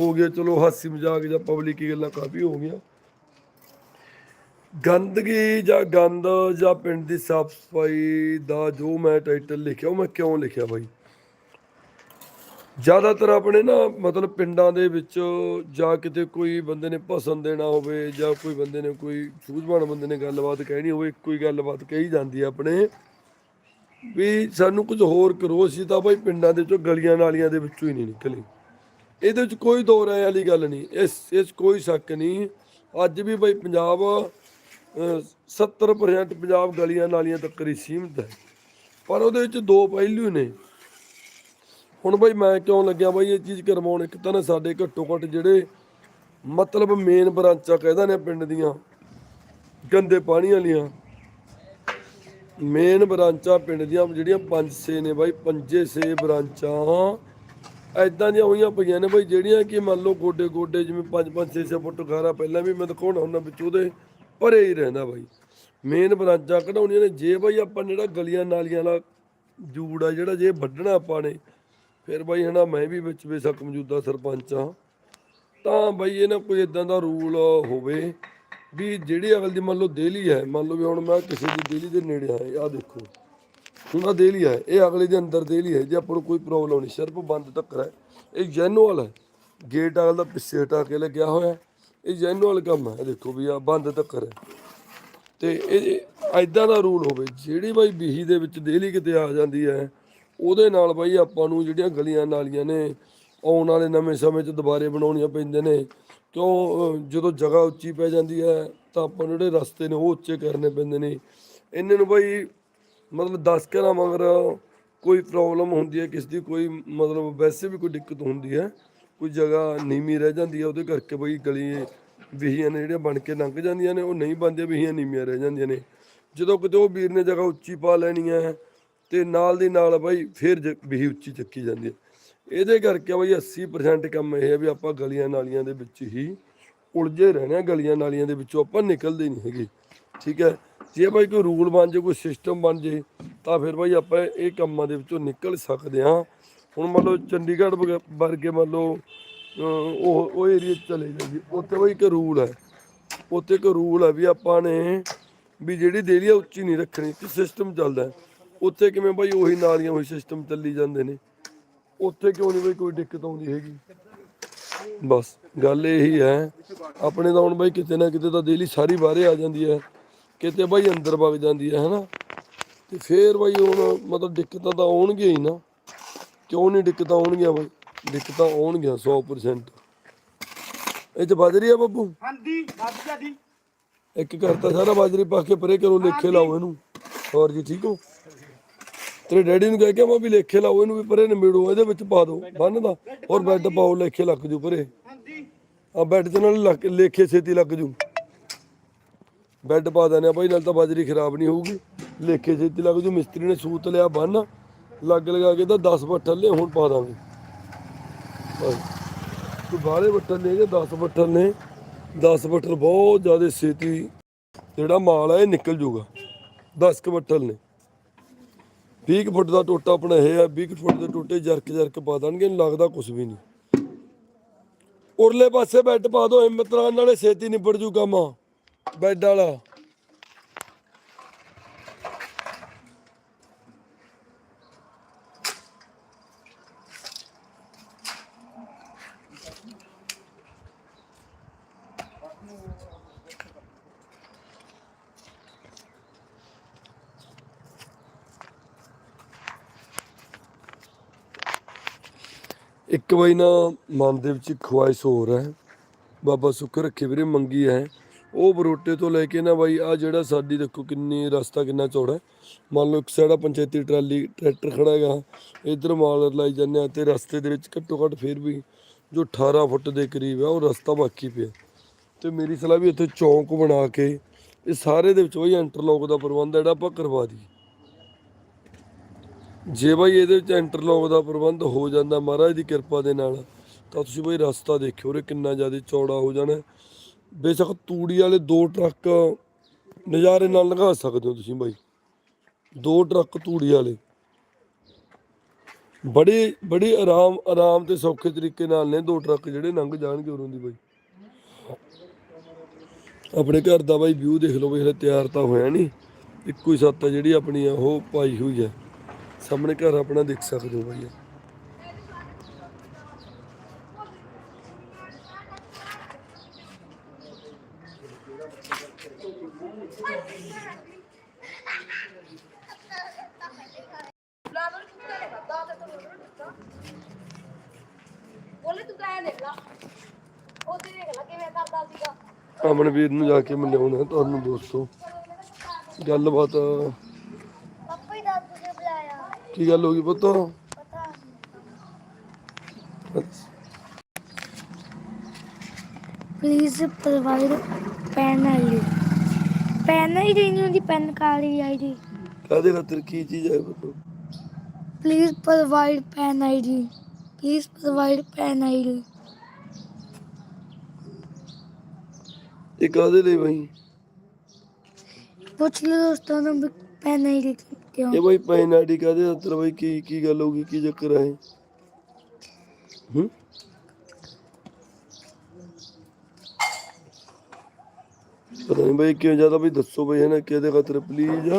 ਹੋ ਗਿਆ, ਚਲੋ ਹਾਸੀ ਮਜ਼ਾਕ ਜਾਂ ਪਬਲਿਕ ਗੱਲਾਂ ਕਾਫੀ ਹੋ ਗਈਆਂ। ਗੰਦਗੀ ਜਾਂ ਗੰਦ ਜਾਂ ਪਿੰਡ ਦੀ ਸਾਫ਼ ਸਫ਼ਾਈ ਦਾ ਜੋ ਮੈਂ ਟਾਈਟਲ ਲਿਖਿਆ, ਉਹ ਮੈਂ ਕਿਉਂ ਲਿਖਿਆ ਬਾਈ? ਜ਼ਿਆਦਾਤਰ ਆਪਣੇ ਨਾ ਮਤਲਬ ਪਿੰਡਾਂ ਦੇ ਵਿੱਚ ਜਾਂ ਕਿਤੇ ਕੋਈ ਬੰਦੇ ਨੇ ਭਸਨ ਦੇਣਾ ਹੋਵੇ ਜਾਂ ਕੋਈ ਬੰਦੇ ਨੇ ਕੋਈ ਸੂਝਵਾਨ ਬੰਦੇ ਨੇ ਗੱਲਬਾਤ ਕਹਿਣੀ ਹੋਵੇ ਇੱਕੋ ਹੀ ਗੱਲਬਾਤ ਕਹੀ ਜਾਂਦੀ ਆਪਣੇ। ਵੀ ਸਾਨੂੰ ਕੁਝ ਹੋਰ ਕਰੋ ਸੀ ਤਾਂ ਬਾਈ ਪਿੰਡਾਂ ਦੇ ਚੋਂ ਗਲੀਆਂ ਨਾਲੀਆਂ ਦੇ ਵਿੱਚੋਂ ਹੀ ਨਹੀਂ ਨਿਕਲੇ। ਇਹਦੇ ਵਿੱਚ ਕੋਈ ਦੋ ਰਾਏ ਵਾਲੀ ਗੱਲ ਨਹੀਂ ਇਸ ਇਸ ਕੋਈ ਸ਼ੱਕ ਨਹੀਂ। ਅੱਜ ਵੀ ਬਾਈ ਪੰਜਾਬ ਅਹ, 70% ਪੰਜਾਬ ਗਲੀਆਂ ਨਾਲੀਆਂ ਤੱਕ ਹੀ ਸੀਮਿਤ ਹੈ। ਪਰ ਉਹਦੇ ਵਿੱਚ ਦੋ ਪਹਿਲੂ ਨੇ। ਹੁਣ ਬਾਈ ਮੈਂ ਕਿਉਂ ਲੱਗਿਆ ਬਈ ਇਹ ਚੀਜ਼ ਕਰਵਾਉਣ? ਇੱਕ ਤਾਂ ਨਾ ਸਾਡੇ ਘੱਟੋ ਘੱਟ ਜਿਹੜੇ ਮਤਲਬ ਮੇਨ ਬ੍ਰਾਂਚਾਂ ਕਹਿੰਦਾ ਨੇ ਪਿੰਡ ਦੀਆਂ, ਗੰਦੇ ਪਾਣੀ ਵਾਲੀਆਂ ਮੇਨ ਬ੍ਰਾਂਚਾਂ ਪਿੰਡ ਦੀਆਂ ਜਿਹੜੀਆਂ ਪੰਜ ਛੇ ਨੇ ਬਾਈ, ਪੰਜੇ ਛੇ ਬ੍ਰਾਂਚਾਂ। ਐਦਾਂ ਦੀਆਂ ਹੋਈਆਂ ਪਈਆਂ ਨੇ ਬਾਈ ਜਿਹੜੀਆਂ ਕਿ ਮੰਨ ਲਓ ਗੋਡੇ ਗੋਡੇ ਜਿਵੇਂ 5 5 6 6 ਫੁੱਟ ਖਾਰਾ ਪਹਿਲਾਂ ਵੀ ਮੈਂ ਦਿਖਾਉਣਾ ਹੁੰਦਾ ਵਿੱਚ ਉਹਦੇ, ਭਰੇ ਹੀ ਰਹਿੰਦਾ ਬਾਈ। ਮੇਨ ਬ੍ਰਾਂਚਾਂ ਕਢਾਉਣੀਆਂ ਨੇ, ਜੇ ਬਾਈ ਆਪਾਂ ਜਿਹੜਾ ਗਲੀਆਂ ਨਾਲੀਆਂ ਵਾਲਾ ਜੂੜ ਆ ਜਿਹੜਾ ਜੇ ਵੱਢਣਾ ਆਪਾਂ ਨੇ ਫਿਰ ਬਾਈ ਹਨਾ ਮੈਂ ਵੀ ਵਿੱਚ ਬੇਸ਼ੱਕ ਮੌਜੂਦਾ ਸਰਪੰਚ ਆ ਤਾਂ ਬਾਈ ਇਹ ਨਾ ਕੋਈ ਇਦਾਂ ਦਾ ਰੂਲ ਹੋਵੇ ਵੀ ਜਿਹੜੀ ਅਗਲ ਦੀ ਮੰਨ ਲਓ ਦੇਲੀ ਹੈ, ਮੰਨ ਲਓ ਵੀ ਹੁਣ ਮੈਂ ਕਿਸੇ ਦੀ ਦੇਲੀ ਦੇ ਨੇੜੇ ਆਇਆ ਆਹ ਦੇਖੋ। ਹੁਣ ਆਹ ਦੇਲੀ ਹੈ, ਇਹ ਅਗਲੇ ਦੇ ਅੰਦਰ ਦੇਲੀ ਹੈ, ਜੇ ਆਪਾਂ ਨੂੰ ਕੋਈ ਪ੍ਰੋਬਲਮ ਨਹੀਂ, ਸਿਰਫ ਬੰਦ ਤੱਕਰ ਹੈ। ਇਹ ਜੈਨੂਅਲ ਹੈ ਗੇਟ ਅਗਲ ਦਾ ਪਿੱਛੇ ਹਟਾ ਕੇ ਲੱਗਿਆ ਹੋਇਆ ਇਹ ਜੈਨੂਅਲ ਕੰਮ ਹੈ, ਇਹ ਦੇਖੋ ਵੀ ਆ ਬੰਦ ਤੱਕਰ ਹੈ। ਤੇ ਇਹ ਐਦਾਂ ਦਾ ਰੂਲ ਹੋਵੇ, ਜਿਹੜੀ ਬਾਈ ਬੀਹੀ ਦੇ ਵਿੱਚ ਦੇਲੀ ਕਿਤੇ ਆ ਜਾਂਦੀ ਹੈ ਉਹਦੇ ਨਾਲ ਬਾਈ ਆਪਾਂ ਨੂੰ ਜਿਹੜੀਆਂ ਗਲੀਆਂ ਨਾਲੀਆਂ ਨੇ, ਆਉਣ ਵਾਲੇ ਨਵੇਂ ਸਮੇਂ 'ਚ ਦੁਬਾਰੇ ਬਣਾਉਣੀਆਂ ਪੈਂਦੇ ਨੇ। ਕਿਉਂ ਜਦੋਂ ਜਗ੍ਹਾ ਉੱਚੀ ਪੈ ਜਾਂਦੀ ਹੈ, ਤਾਂ ਆਪਾਂ ਨੂੰ ਜਿਹੜੇ ਰਸਤੇ ਨੇ ਉਹ ਉੱਚੇ ਕਰਨੇ ਪੈਂਦੇ ਨੇ। ਇਹਨਾਂ ਨੂੰ ਬਾਈ ਮਤਲਬ 10 ਘਰਾਂ ਮਗਰ ਕੋਈ ਪ੍ਰੋਬਲਮ ਹੁੰਦੀ ਹੈ, ਕਿਸ ਦੀ ਕੋਈ ਮਤਲਬ ਵੈਸੇ ਵੀ ਕੋਈ ਦਿੱਕਤ ਹੁੰਦੀ ਹੈ, ਕੋਈ ਜਗ੍ਹਾ ਨੀਵੀਂ ਰਹਿ ਜਾਂਦੀ ਹੈ, ਉਹਦੇ ਕਰਕੇ ਬਈ ਗਲੀ ਵਿਹੀਆਂ ਨੇ ਜਿਹੜੀਆਂ ਬਣ ਕੇ ਲੰਘ ਜਾਂਦੀਆਂ ਨੇ, ਉਹ ਨਹੀਂ ਬਣਦੀਆਂ, ਵਿਹੀਆਂ ਨੀਵੀਆਂ ਰਹਿ ਜਾਂਦੀਆਂ ਨੇ। ਜਦੋਂ ਕਿਤੇ ਉਹ ਵੀਰ ਨੇ ਜਗ੍ਹਾ ਉੱਚੀ ਪਾ ਲੈਣੀ ਹੈ ਤੇ ਨਾਲ ਦੀ ਨਾਲ ਬਾਈ ਫਿਰ ਜ- ਉੱਚੀ ਚੱਕੀ ਜਾਂਦੀ ਹੈ। ਇਹਦੇ ਕਰਕੇ ਬਾਈ 80% ਕੰਮ ਇਹ ਹੈ ਵੀ ਆਪਾਂ ਗਲੀਆਂ ਨਾਲੀਆਂ ਦੇ ਵਿੱਚ ਹੀ ਉਲਝੇ ਰਹਿਣਾ ਗਲੀਆਂ ਨਾਲੀਆਂ ਦੇ ਵਿੱਚੋਂ ਆਪਾਂ ਨਿਕਲਦੇ ਨਹੀਂ ਹੈਗੇ। ਠੀਕ ਹੈ? ਜੇ ਬਾਈ ਕੋਈ ਰੂਲ ਬਣ ਜੇ, ਕੋਈ ਸਿਸਟਮ ਬਣ ਜੇ, ਤਾਂ ਫਿਰ ਬਾਈ ਆਪਾਂ ਇਹ ਕੰਮਾਂ ਦੇ ਵਿੱਚੋਂ ਨਿਕਲ ਸਕਦੇ ਹਾਂ। ਹੁਣ ਮੰਨ ਲਓ ਚੰਡੀਗੜ੍ਹ ਵਗ- ਵਰਗੇ ਮੰਨ ਲਓ ਉਹ ਉਹ ਏਰੀਆ ਚਲੇ ਜਾਈਏ। ਉੱਥੇ ਬਾਈ ਇੱਕ ਰੂਲ ਹੈ। ਉੱਥੇ ਇੱਕ ਰੂਲ ਹੈ ਵੀ ਆਪਾਂ ਨੇ ਵੀ ਜਿਹੜੀ ਦੇਲੀ ਆ, ਉੱਚੀ ਨਹੀਂ ਰੱਖਣੀ ਕਿ ਸਿਸਟਮ ਚੱਲਦਾ ਉੱਥੇ ਕਿਵੇਂ ਬਾਈ ਉਹੀ ਨਾਲੀਆਂ ਉਹੀ ਸਿਸਟਮ ਚੱਲੀ ਜਾਂਦੇ ਨੇ। ਉੱਥੇ ਕਿਉਂ ਨਹੀਂ ਬਾਈ ਕੋਈ ਦਿੱਕਤ ਆਉਂਦੀ ਹੈਗੀ? ਬਸ ਗੱਲ ਇਹੀ ਹੈ ਆਪਣੇ ਤਾਂ ਹੁਣ ਬਾਈ ਕਿਤੇ ਨਾ ਕਿਤੇ ਤਾਂ ਦੇਲੀ ਸਾਰੀ ਬਾਹਰੇ ਆ ਜਾਂਦੀ ਹੈ। ਕਿਤੇ ਬਾਈ ਅੰਦਰ ਵਗ ਜਾਂਦੀ ਹੈ ਹਨਾ? ਤੇ ਫੇਰ ਬਾਈ ਹੁਣ ਮਤਲਬ ਦਿੱਕਤਾਂ ਤਾਂ ਆਉਣਗੀਆਂ ਹੀ ਨਾ। ਕਿਉਂ ਨਹੀਂ ਦਿੱਕਤਾਂ ਆਉਣਗੀਆਂ ਬਾਈ? ਦਿੱਕਤਾਂ ਆਉਣਗੀਆਂ 100% ਇਹ ਚ ਬਾਜਰੀ ਆ ਬੱਬੂ? ਹਾਂਜੀ ਵੱਧ ਜਾਂਦੀ ਇੱਕ ਕਰਤਾ ਸਾਰਾ ਬਾਜਰੀ ਪਾ ਕੇ ਪਰੇ ਕਰੋ ਲੇਖੇ ਲਾਓ ਇਹਨੂੰ। ਹੋਰ ਜੀ ਠੀਕ ਹੋ? ਤੇਰੇ ਡੈਡੀ ਨੂੰ ਕਹਿ ਕੇ ਮੈਂ ਵੀ ਲੇਖੇ ਲਾਓ, ਇਹਨੂੰ ਵੀ ਪਰੇ ਨਿਬੇੜੋ, ਇਹਦੇ ਵਿੱਚ ਪਾ ਦਿਓ ਬੰਨ ਦਾ ਔਰ ਬੈੱਡ ਪਾਓ, ਲੇਖੇ ਲੱਗ ਜੂ ਪਰੇ। ਹਾਂਜੀ ਆ ਬੈੱਡ ਤੇ ਨਾਲ ਲੇਖੇ ਛੇਤੀ ਲੱਗ ਜੂ। ਬੈੱਡ ਪਾ ਦੇਣਾ ਭਾਈ ਨਾਲ ਤਾਂ ਬਾਜਰੀ ਖਰਾਬ ਨਹੀਂ ਹੋਊਗੀ। ਲੇਖੇ ਛੇਤੀ ਲੱਗ ਜੂ, ਮਿਸਤਰੀ ਨੇ ਸੂਤ ਲਿਆ ਬੰਨ, ਲੱਗ ਲਗਾ ਕੇ ਤਾਂ 10 ਬੱਠਲ ਨੇ, ਹੁਣ ਪਾ ਦਾਂਗੇ। ਤੂੰ ਬਾਹਲੇ ਬੱਠਲ ਨੇ 10 ਬੱਠਲ ਨੇ? 10 ਬੱਠਲ ਬਹੁਤ ਜ਼ਿਆਦਾ ਛੇਤੀ ਜਿਹੜਾ ਮਾਲ ਹੈ ਇਹ ਨਿਕਲ ਜੂਗਾ। 10 ਕ ਬੱਠਲ ਨੇ। 20 ਕੁ ਫੁੱਟ ਦਾ ਟੋਟਾ ਆਪਣਾ ਇਹ ਆ 20 ਕੁ ਫੁੱਟ ਦੇ ਟੋਟੇ ਜਰਕ ਜਰਕ ਪਾ ਦੇਣਗੇ ਇਹਨੂੰ ਲੱਗਦਾ ਕੁਝ ਵੀ ਨਹੀਂ। ਉਰਲੇ ਪਾਸੇ ਬੈੱਡ ਪਾ ਦੋ ਹਿੰਮਤ ਨਾਲ, ਨਾਲੇ ਛੇਤੀ ਨਿਬੜ ਜੂ ਕੰਮ। ਬੈੱਡ ਵਾਲਾ। ਇੱਕ ਵਾਰੀ ਨਾ ਮਨ ਦੇ ਵਿੱਚ ਇੱਕ ਖੁਆਇਸ਼ ਹੋਰ ਹੈ। ਬਾਬਾ ਸੁੱਖ ਰੱਖੇ ਵੀਰੇ, ਮੰਗੀ ਹੈ। ਉਹ ਬਰੋਟੇ ਤੋਂ ਲੈ ਕੇ ਨਾ ਬਾਈ ਆ ਜਿਹੜਾ ਸਾਡੀ ਦੇਖੋ ਕਿੰਨੀ ਰਸਤਾ, ਕਿੰਨਾ ਚੌੜਾ ਹੈ। ਮੰਨ ਲਓ ਇੱਕ ਸਾਡਾ ਪੰਚਾਇਤੀ ਟਰਾਲੀ, ਟਰੈਕਟਰ ਖੜਾ ਹੈਗਾ। ਇਧਰ ਮਾਲ ਲਾਈ ਜਾਂਦੇ ਆ ਤੇ ਰਸਤੇ ਦੇ ਵਿੱਚ ਘੱਟੋ ਘੱਟ ਫਿਰ ਵੀ ਜੋ 18 ਫੁੱਟ ਦੇ ਕਰੀਬ ਆ ਉਹ ਰਸਤਾ ਬਾਕੀ ਪਿਆ। ਤੇ ਮੇਰੀ ਸਲਾਹ ਵੀ ਇੱਥੇ ਚੌਂਕ ਬਣਾ ਕੇ, ਇਹ ਸਾਰੇ ਦੇ ਵਿੱਚ ਬਈ ਇੰਟਰਲੌਕ ਦਾ ਪ੍ਰਬੰਧ ਹੈ ਜਿਹੜਾ ਆਪਾਂ ਕਰਵਾ ਦਈਏ। ਜੇ ਬਾਈ ਇਹਦੇ ਵਿੱਚ ਇੰਟਰਲੌਕ ਦਾ ਪ੍ਰਬੰਧ ਹੋ ਜਾਂਦਾ ਮਹਾਰਾਜ ਦੀ ਕਿਰਪਾ ਦੇ ਨਾਲ, ਤਾਂ ਤੁਸੀਂ ਬਾਈ ਰਸਤਾ ਦੇਖਿਓ ਰੇ ਕਿੰਨਾ ਜ਼ਿਆਦਾ ਚੌੜਾ ਹੋ ਜਾਣਾ। ਬੇਸ਼ੱਕ ਤੂੜੀ ਵਾਲੇ ਦੋ ਟਰੱਕ ਨਜ਼ਾਰੇ ਨਾਲ ਲੰਘਾ ਸਕਦੇ ਹੋ ਤੁਸੀਂ ਬਾਈ। ਦੋ ਟਰੱਕ ਤੂੜੀ ਵਾਲੇ। ਬੜੀ ਬੜੀ ਆਰਾਮ ਆਰਾਮ ਤੇ ਸੌਖੇ ਤਰੀਕੇ ਨਾਲ ਨੇ ਦੋ ਟਰੱਕ ਜਿਹੜੇ ਲੰਘ ਜਾਣਗੇ ਉਰੋਂ ਦੀ ਬਾਈ। ਆਪਣੇ ਘਰ ਦਾ ਬਾਈ ਵਿਊ ਦੇਖ ਲਓ ਬਈ ਹਲੇ ਤਿਆਰ ਤਾਂ ਹੋਇਆ ਨਹੀਂ। ਇੱਕੋ ਹੀ ਸੱਤ ਜਿਹੜੀ ਆਪਣੀ ਆ, ਉਹ ਪਾਈ ਹੋਈ ਹੈ ਸਾਹਮਣੇ ਘਰ ਆਪਣਾ ਦੇਖ ਸਕਦੇ ਹੋ ਸੀਗਾ। ਅਮਨਵੀਰ ਨੂੰ ਜਾ ਕੇ ਮਿਲਿਆਉਣਾ ਤੁਹਾਨੂੰ ਦੋਸਤੋ। ਗੱਲਬਾਤ ਪਾਪਾ ਹੀ ਦਾਦੂ ਨੇ ਬੁਲਾਇਆ ਕੀ ਗੱਲ ਹੋ ਗਈ ਪੁੱਤ? Please provide PAN ID PAN ID ਨਹੀਂ ਹੁੰਦੀ ਪੈਨ ਕਾਰਡ ਦੀ ਆਈਡੀ ਕਾਹਦੇ ਖਾਤਰ ਕੀ ਚੀਜ਼ ਹੈ ਪੁੱਤ? Please provide PAN ID please provide PAN ID ਇਹ ਕਾਹਦੇ ਲਈ ਬਈ? ਪੁੱਛ ਲਓ ਦੋਸਤਾਂ ਨੂੰ ਪੈਨ ਆਈਡੀ ਕਿਉਂ? ਇਹ ਬਈ ਪੈਨ ਆਈਡੀ ਕਾਹਦੇ ਖਾਤਰ ਬਈ? ਕੀ ਕੀ ਗੱਲ ਹੋ ਗਈ ਕੀ ਚੱਕਰ ਹੈ ਹੂੰ? ਪਤਾ ਨਹੀਂ ਬਈ ਕਿਉਂ ਜ਼ਿਆਦਾ ਬਈ ਦੱਸੋ ਬਈ ਹੈ ਨਾ ਕਿਹਦੇ ਖਾਤਰ? Please